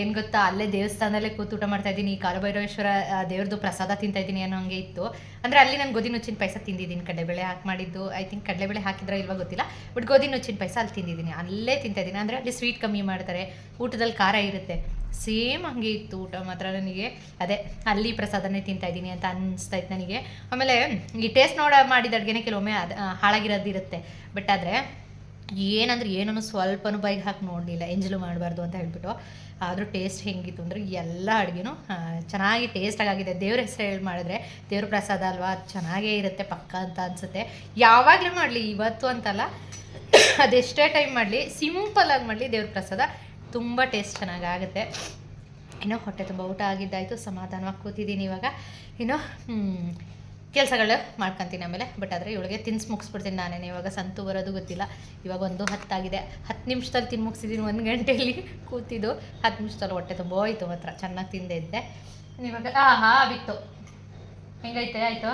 ಏನು ಗೊತ್ತಾ, ಅಲ್ಲೇ ದೇವಸ್ಥಾನದಲ್ಲೇ ಕೂತು ಊಟ ಮಾಡ್ತಾ ಇದ್ದೀನಿ, ಈ ಕಾಲಭೈರವೇಶ್ವರ ದೇವ್ರದ್ದು ಪ್ರಸಾದ ತಿಂತಾ ಇದ್ದೀನಿ ಅನ್ನೋ ಹಂಗೆ ಇತ್ತು. ಅಂದರೆ ಅಲ್ಲಿ ನಾನು ಗೋಧಿ ನುಚ್ಚಿನ ಪಾಯಸ ತಿಂದಿದ್ದೀನಿ ಕಡಲೆಬೇಳೆ ಹಾಕಿ ಮಾಡಿದ್ದು. ಐ ಥಿಂಕ್ ಕಡಲೆಬೇಳೆ ಹಾಕಿದ್ರೆ ಇಲ್ವಾ ಗೊತ್ತಿಲ್ಲ, ಬಟ್ ಗೋಧಿ ನುಚ್ಚಿನ ಪಾಯಸ ಅಲ್ಲಿ ತಿಂದಿದ್ದೀನಿ, ಅಲ್ಲೇ ತಿಂತಾ ಇದ್ದೀನಿ. ಅಂದರೆ ಅಲ್ಲಿ ಸ್ವೀಟ್ ಕಮ್ಮಿ ಮಾಡ್ತಾರೆ, ಊಟದಲ್ಲಿ ಖಾರ ಇರುತ್ತೆ. ಸೇಮ್ ಹಂಗೆ ಇತ್ತು ಊಟ ಮಾತ್ರ ನನಗೆ. ಅದೇ, ಅಲ್ಲಿ ಪ್ರಸಾದನೇ ತಿಂತಾ ಇದ್ದೀನಿ ಅಂತ ಅನಿಸ್ತಾ ಇತ್ತು ನನಗೆ. ಆಮೇಲೆ ಈ ಟೇಸ್ಟ್ ನೋಡ ಮಾಡಿದ ಅಡುಗೆನೇ ಕೆಲವೊಮ್ಮೆ ಅದು ಹಾಳಾಗಿರೋದಿರುತ್ತೆ ಬಟ್ ಆದರೆ ಏನಂದ್ರೆ ಏನೂ ಸ್ವಲ್ಪನೂ ಬೈಗೆ ಹಾಕಿ ನೋಡಲಿಲ್ಲ, ಎಂಜಲು ಮಾಡಬಾರ್ದು ಅಂತ ಹೇಳ್ಬಿಟ್ಟು. ಆದರೂ ಟೇಸ್ಟ್ ಹೆಂಗಿತ್ತು ಅಂದರೆ ಎಲ್ಲ ಅಡುಗೆನೂ ಚೆನ್ನಾಗಿ ಟೇಸ್ಟಾಗಿ ಆಗಿದೆ ದೇವ್ರ ಹೆಸರು ಹೇಳಿ ಮಾಡಿದ್ರೆ ದೇವ್ರ ಪ್ರಸಾದ ಅಲ್ವಾ? ಅದು ಚೆನ್ನಾಗೇ ಇರುತ್ತೆ, ಪಕ್ಕ ಅಂತ ಅನಿಸುತ್ತೆ. ಯಾವಾಗಲೂ ಮಾಡಲಿ, ಇವತ್ತು ಅಂತಲ್ಲ, ಅದೆಷ್ಟೇ ಟೈಮ್ ಮಾಡಲಿ ಸಿಂಪಲಾಗಿ ಮಾಡಲಿ ದೇವ್ರ ಪ್ರಸಾದ, ತುಂಬ ಟೇಸ್ಟ್ ಚೆನ್ನಾಗಾಗುತ್ತೆ ಇನ್ನೂ ಹೊಟ್ಟೆ ತುಂಬ ಊಟ ಆಗಿದ್ದಾಯಿತು, ಸಮಾಧಾನವಾಗಿ ಕೂತಿದ್ದೀನಿ ಇವಾಗ. ಇನ್ನು ಕೆಲಸಗಳು ಮಾಡ್ಕೊತೀನಿ ಆಮೇಲೆ ಬಟ್ ಆದರೆ ಇವಳಿಗೆ ತಿನ್ಸಿ ಮುಗಿಸ್ಬಿಡ್ತೀನಿ ನಾನೇ ಇವಾಗ ಸಂತು ಬರೋದು ಗೊತ್ತಿಲ್ಲ. ಇವಾಗ ಒಂದು ಹತ್ತಾಗಿದೆ. ಹತ್ತು ನಿಮಿಷದಲ್ಲಿ ತಿನ್ ಮುಗಿಸಿದ್ದೀನಿ ಒಂದು ಗಂಟೆಯಲ್ಲಿ ಕೂತಿದ್ದು ಹತ್ತು ನಿಮಿಷದಲ್ಲಿ ಹೊಟ್ಟೆ ತುಂಬ ಹೋಯ್ತು ಮಾತ್ರ, ಚೆನ್ನಾಗಿ ತಿಂದೆ ಇದ್ದೆ. ಇವಾಗ ಆಹಾ ಬಿತ್ತು ಹೆಂಗೈತೆ, ಆಯಿತು?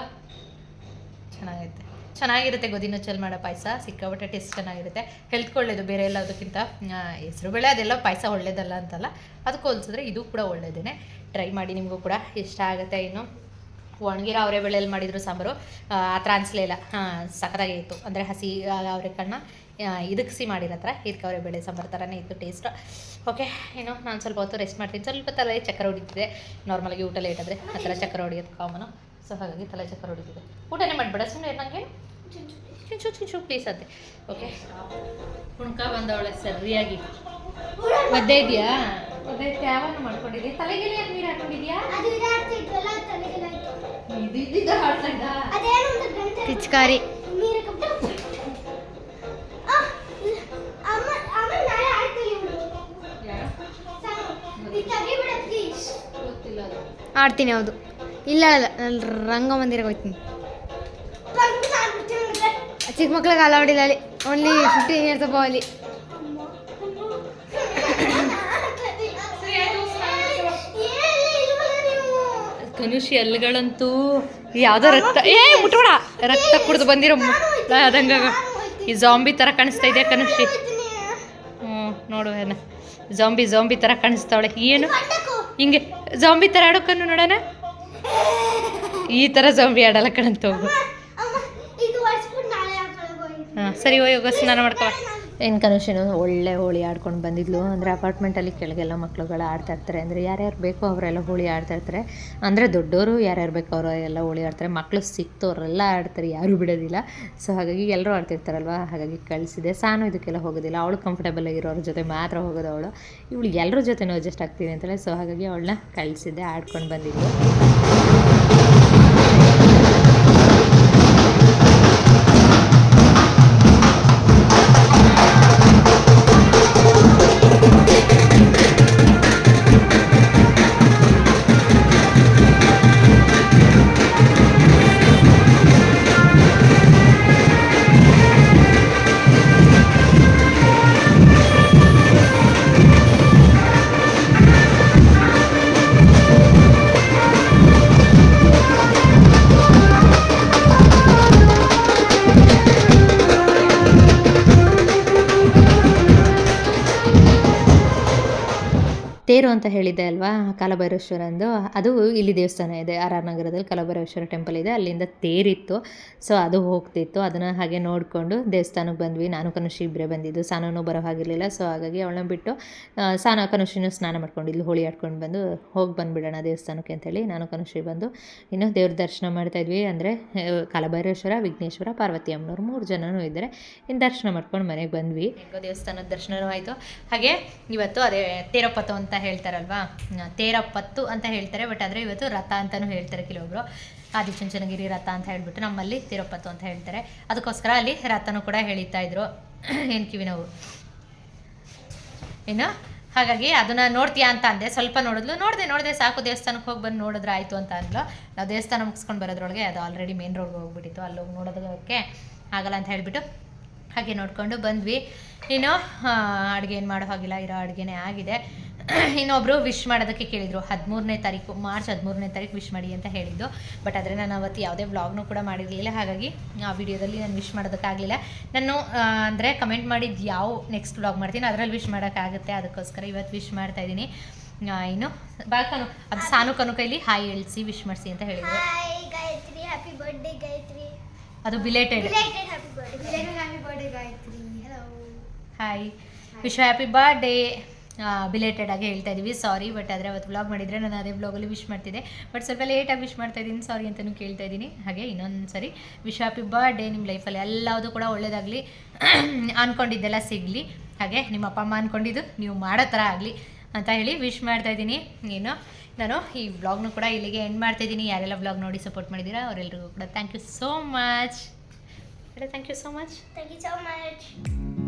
ಚೆನ್ನಾಗೈತೆ. ಚೆನ್ನಾಗಿರುತ್ತೆ ಗೋಧಿನ ಚಲ್ ಮಾಡೋ ಪಾಯಸ, ಸಿಕ್ಕಾಪಟ್ಟೆ ಟೇಸ್ಟ್ ಚೆನ್ನಾಗಿರುತ್ತೆ. ಹೆಲ್ತ್ ಒಳ್ಳೇದು, ಬೇರೆ ಎಲ್ಲದಕ್ಕಿಂತ ಹೆಸರು ಬೇಳೆ ಅದೆಲ್ಲ ಪಾಯಸ ಒಳ್ಳೇದಲ್ಲ ಅಂತಲ್ಲ, ಅದಕ್ಕೆ ಹೋಲಿಸಿದ್ರೆ ಇದು ಕೂಡ ಒಳ್ಳೇದೇ ಟ್ರೈ ಮಾಡಿ, ನಿಮಗೂ ಕೂಡ ಇಷ್ಟ ಆಗುತ್ತೆ ಇನ್ನು. ಒಣಗಿರೋ ಅವರೆ ಬೆಳೆಯಲ್ಲಿ ಮಾಡಿದ್ರು ಸಾಂಬಾರು. ಆ ಥರ ಅನಿಸ್ಲಿಲ್ಲ ಸಖತ್ತಾಗಿತ್ತು ಅಂದರೆ ಹಸಿ ಅವರೆಕಾಳನ್ನ ಇದಕ್ಸಿ ಮಾಡಿರೋ ಥರ ಇದಕ್ಕೆ ಅವರೆ ಬೆಳೆ ಸಾಂಬಾರು ಥರನೇ ಇತ್ತು ಟೇಸ್ಟ್ ಓಕೆ ಏನು ನಾನು ಸ್ವಲ್ಪ ಹೊತ್ತು ರೆಸ್ಟ್ ಮಾಡ್ತೀನಿ. ಸ್ವಲ್ಪ ತಲೆ ಚಕ್ಕರ ಹೊಡಿತಿದೆ. ನಾರ್ಮಲಾಗಿ ಊಟ ಲೇಟ್ ಆದರೆ ಆ ಥರ ಚಕ್ಕರ ಹೊಡಿಯೋದು ಕಾಮನು ಸೊ ಹಾಗಾಗಿ ತಲೆ ಚಕ್ಕರ ಹೊಡಿತಿದೆ. ಊಟನೇ ಮಾಡಬೇಡ ಸುಮ್ಮನೆ ನನಗೆ ಚಿಂಚು ಚಿಂಚು ಪ್ಲೀಸ್ ಅಂತೆ ಓಕೆ ಹುಣ್ಕ ಬಂದವಳೆ ಸರಿಯಾಗಿ ಒದ್ದೆ ಇದೆಯಾ? ಒದ್ದೆ ಯಾವಾಗ ಮಾಡ್ಕೊಂಡಿದ್ಯಾ? ತಲೆಗೆ ನೀರು ಹಾಕೊಂಡಿದ್ಯಾ? ಗೊತ್ತಿಲ್ಲ ಆಡ್ತೀನಿ ಹೌದು. ಇಲ್ಲ ರಂಗಮಂದಿರಕ್ಕೆ ಹೋಗ್ತೀನಿ. ಚಿಕ್ಕ ಮಕ್ಳಿಗೆ ಅಲೌಡ್ ಇಲ್ಲ ಅಲ್ಲಿ. ಓನ್ಲಿ ಫಿಫ್ಟೀನ್ ಇಯರ್ಸ್ ಅಪ್ಪ ಅಲ್ಲಿ ಕನುಷಿ ಎಲ್ಗಳಂತೂ ಯಾವುದೋ ರಕ್ತ ಏ ಮುಟ್ಬೇಡ ರಕ್ತ ಕುಡಿದು ಬಂದಿರೋ ಅದಂಗ ಈ ಜಾಂಬಿ ಥರ ಕಾಣಿಸ್ತಾ ಇದೆ ಕನುಷಿ. ಹ್ಞೂ ನೋಡು ಏನ ಜಾಂಬಿ ಜಾಂಬಿ ಥರ ಕಾಣಿಸ್ತಾವಳೆ. ಏನು? ಹಿಂಗೆ ಜಾಂಬಿ ಥರ ಆಡೋಕನ್ನು ನೋಡೋಣ ಈ ಥರ ಜಾಂಬಿ ಆಡಲ್ಲ ಕಣಂತ ಹೋಗಿ. ಹಾಂ ಸರಿ ಹೋಗಿ ಸ್ನಾನ ಮಾಡ್ಕೋ. ಏನು ಕನುಷಿನು ಒಳ್ಳೆ ಹೋಳಿ ಆಡ್ಕೊಂಡು ಬಂದಿದ್ಲು. ಅಂದರೆ ಅಪಾರ್ಟ್ಮೆಂಟಲ್ಲಿ ಕೆಳಗೆಲ್ಲ ಮಕ್ಕಳುಗಳು ಆಡ್ತಾ ಇರ್ತಾರೆ. ಅಂದರೆ ಯಾರ್ಯಾರು ಬೇಕೋ ಅವರೆಲ್ಲ ಹೋಳಿ ಆಡ್ತಾ ಇರ್ತಾರೆ. ಅಂದರೆ ದೊಡ್ಡವರು ಯಾರ್ಯಾರು ಬೇಕೋ ಅವರು ಎಲ್ಲ ಹೋಳಿ ಆಡ್ತಾರೆ. ಮಕ್ಕಳು ಸಿಕ್ತವರೆಲ್ಲ ಆಡ್ತಾರೆ. ಯಾರೂ ಬಿಡೋದಿಲ್ಲ. ಸೊ ಹಾಗಾಗಿ ಎಲ್ಲರೂ ಆಡ್ತಿರ್ತಾರಲ್ವ? ಹಾಗಾಗಿ ಕಳಿಸಿದೆ. ಸಾನು ಇದಕ್ಕೆಲ್ಲ ಹೋಗೋದಿಲ್ಲ. ಅವಳು ಕಂಫರ್ಟಬಲ್ ಆಗಿರೋರ ಜೊತೆ ಮಾತ್ರ ಹೋಗೋದು ಅವಳು. ಇವಳು ಎಲ್ಲರ ಜೊತೆನೂ ಅಡ್ಜಸ್ಟ್ ಆಗ್ತೀನಿ ಅಂತೇಳಿ. ಸೊ ಹಾಗಾಗಿ ಅವಳನ್ನ ಕಳಿಸಿದ್ದೆ. ಆಡ್ಕೊಂಡು ಬಂದಿದ್ಲು. ತೇರು ಅಂತ ಹೇಳಿದ್ದೆ ಅಲ್ವಾ? ಕಾಲಭೈರೇಶ್ವರಂದು. ಅದು ಇಲ್ಲಿ ದೇವಸ್ಥಾನ ಇದೆ. ಆರ್ ಆರ್ ನಗರದಲ್ಲಿ ಕಾಲಭೈರೇಶ್ವರ ಟೆಂಪಲ್ ಇದೆ. ಅಲ್ಲಿಂದ ತೇರಿತ್ತು. ಸೊ ಅದು ಹೋಗ್ತಿತ್ತು. ಅದನ್ನು ಹಾಗೆ ನೋಡಿಕೊಂಡು ದೇವಸ್ಥಾನಕ್ಕೆ ಬಂದ್ವಿ. ನಾನು ಕನುಷಿ ಇಬ್ಬರೇ ಬಂದಿದ್ದು. ಸಾನೂ ಬರೋ ಹಾಗಿರಲಿಲ್ಲ. ಸೊ ಹಾಗಾಗಿ ಅವಳನ್ನ ಬಿಟ್ಟು ಸಾನ ಸ್ನಾನ ಸ್ನಾನ ಇಲ್ಲಿ ಹೋಳಿ ಆಡ್ಕೊಂಡು ಬಂದು ಹೋಗಿ ಬಂದುಬಿಡೋಣ ದೇವಸ್ಥಾನಕ್ಕೆ ಅಂತೇಳಿ ನಾನು ಕನುಷಿ ಬಂದು ಇನ್ನು ದೇವ್ರ ದರ್ಶನ ಮಾಡ್ತಾಯಿದ್ವಿ ಅಂದರೆ ಕಾಲಭೈರೇಶ್ವರ, ವಿಘ್ನೇಶ್ವರ, ಪಾರ್ವತಿ ಅಮ್ಮನವ್ರು ಮೂರು ಜನನೂ ಇದ್ದಾರೆ. ಇನ್ನು ದರ್ಶನ ಮಾಡ್ಕೊಂಡು ಮನೆಗೆ ಬಂದ್ವಿ. ದೇವಸ್ಥಾನದ ದರ್ಶನವೂ ಆಯಿತು. ಹಾಗೆ ಇವತ್ತು ಅದೇ ತೇರಪ್ಪತ್ತು ಅಂತ ಹೇಳ್ತಾರಲ್ವಾ? ತೇರಪ್ಪತ್ತು ಅಂತ ಹೇಳ್ತಾರೆ, ಬಟ್ ಆದರೆ ಇವತ್ತು ರಥ ಅಂತಲೂ ಹೇಳ್ತಾರೆ ಕೆಲವೊಬ್ರು. ಆದಿಚುಂಚನಗಿರಿ ರಥ ಅಂತ ಹೇಳ್ಬಿಟ್ಟು ನಮ್ಮಲ್ಲಿ ತಿರುಪತ್ತು ಅಂತ ಹೇಳ್ತಾರೆ. ಅದಕ್ಕೋಸ್ಕರ ಅಲ್ಲಿ ರಥನೂ ಕೂಡ ಹೇಳಿತಾ ಇದ್ರು. ಏನು ಕಿವಿ ನೋವು? ಏನು? ಹಾಗಾಗಿ ಅದನ್ನ ನೋಡ್ತೀಯಾ ಅಂತ ಅಂದೆ. ಸ್ವಲ್ಪ ನೋಡಿದ್ಲು. ನೋಡಿದೆ ನೋಡಿದೆ ಸಾಕು, ದೇವಸ್ಥಾನಕ್ಕೆ ಹೋಗಿ ಬಂದು ನೋಡಿದ್ರೆ ಆಯಿತು ಅಂತ ಅಂದ್ಲು. ನಾವು ದೇವಸ್ಥಾನ ಮುಗಿಸ್ಕೊಂಡು ಬರೋದ್ರೊಳಗೆ ಅದು ಆಲ್ರೆಡಿ ಮೇನ್ ರೋಡ್ಗೆ ಹೋಗ್ಬಿಟ್ಟಿತ್ತು. ಅಲ್ಲಿ ಹೋಗಿ ನೋಡೋದಕ್ಕೆ ಆಗಲ್ಲ ಅಂತ ಹೇಳಿಬಿಟ್ಟು ಹಾಗೆ ನೋಡಿಕೊಂಡು ಬಂದ್ವಿ. ಇನ್ನು ಅಡುಗೆ ಏನು ಮಾಡೋ ಹಾಗಿಲ್ಲ. ಇರೋ ಅಡುಗೆನೇ ಆಗಿದೆ. ಇನ್ನೊಬ್ಬರು ವಿಶ್ ಮಾಡೋದಕ್ಕೆ ಕೇಳಿದರು. ಹದಿಮೂರನೇ ತಾರೀಕು ಮಾರ್ಚ್ ಹದಿಮೂರನೇ ತಾರೀಕು ವಿಶ್ ಮಾಡಿ ಅಂತ ಹೇಳಿದ್ದು. ಬಟ್ ಆದರೆ ನಾನು ಅವತ್ತು ಯಾವುದೇ ವ್ಲಾಗ್ನೂ ಕೂಡ ಮಾಡಿರಲಿಲ್ಲ. ಹಾಗಾಗಿ ಆ ವಿಡಿಯೋದಲ್ಲಿ ನಾನು ವಿಶ್ ಮಾಡೋದಕ್ಕಾಗಲಿಲ್ಲ ನಾನು ಅಂದರೆ ಕಮೆಂಟ್ ಮಾಡಿದ್ದು ಯಾವ ನೆಕ್ಸ್ಟ್ ವ್ಲಾಗ್ ಮಾಡ್ತೀನಿ ಅದರಲ್ಲಿ ವಿಶ್ ಮಾಡೋಕ್ಕಾಗುತ್ತೆ ಅದಕ್ಕೋಸ್ಕರ ಇವತ್ತು ವಿಶ್ ಮಾಡ್ತಾ ಇದ್ದೀನಿ. ಇನ್ನು ಬಾಕನು ಅದು ಸಾನು ಕನು ಕೈಲಿ ಹಾಯ್ ಎಳ್ಸಿ ವಿಶ್ ಮಾಡಿಸಿ ಅಂತ ಹೇಳಿದ್ರು. ಅದು belated related happy birthday related happy birthday Gayatri. Hello hi wish happy birthday belated ಆಗಿ ಹೇಳ್ತಾ ಇದ್ದೀವಿ ಸಾರಿ ಬಟ್ ಆದರೆ ಅವತ್ತು ವ್ಲಾಗ್ ಮಾಡಿದರೆ ನಾನು ಅದೇ ವ್ಲಾಗಲ್ಲಿ ವಿಶ್ ಮಾಡ್ತಿದ್ದೆ. ಬಟ್ ಸ್ವಲ್ಪ ಲೇಟಾಗಿ ವಿಶ್ ಮಾಡ್ತಾ ಇದ್ದೀನಿ ಸಾರಿ ಅಂತಲೂ ಕೇಳ್ತಾ ಇದ್ದೀನಿ ಹಾಗೆ ಇನ್ನೊಂದು ಸರಿ ವಿಶ್ ಹ್ಯಾಪಿ ಬರ್ಡೇ ನಿಮ್ಮ ಲೈಫಲ್ಲಿ ಎಲ್ಲವುದು ಕೂಡ ಒಳ್ಳೇದಾಗಲಿ. ಅಂದ್ಕೊಂಡಿದ್ದೆಲ್ಲ ಸಿಗಲಿ. ಹಾಗೆ ನಿಮ್ಮ ಅಪ್ಪ ಅಮ್ಮ ಅಂದ್ಕೊಂಡಿದ್ದು ನೀವು ಮಾಡೋ ಥರ ಆಗಲಿ ಅಂತ ಹೇಳಿ ವಿಶ್ ಮಾಡ್ತಾ ಇದ್ದೀನಿ ಏನು, ನಾನು ಈ ವ್ಲಾಗ್ನು ಕೂಡ ಇಲ್ಲಿಗೆ ಎಂಡ್ ಮಾಡ್ತಾ ಇದ್ದೀನಿ ಯಾರೆಲ್ಲ ವ್ಲಾಗ್ ನೋಡಿ ಸಪೋರ್ಟ್ ಮಾಡಿದ್ದೀರಾ ಅವರೆಲ್ಲರಿಗೂ ಕೂಡ thank you so much thank you so much thank you so much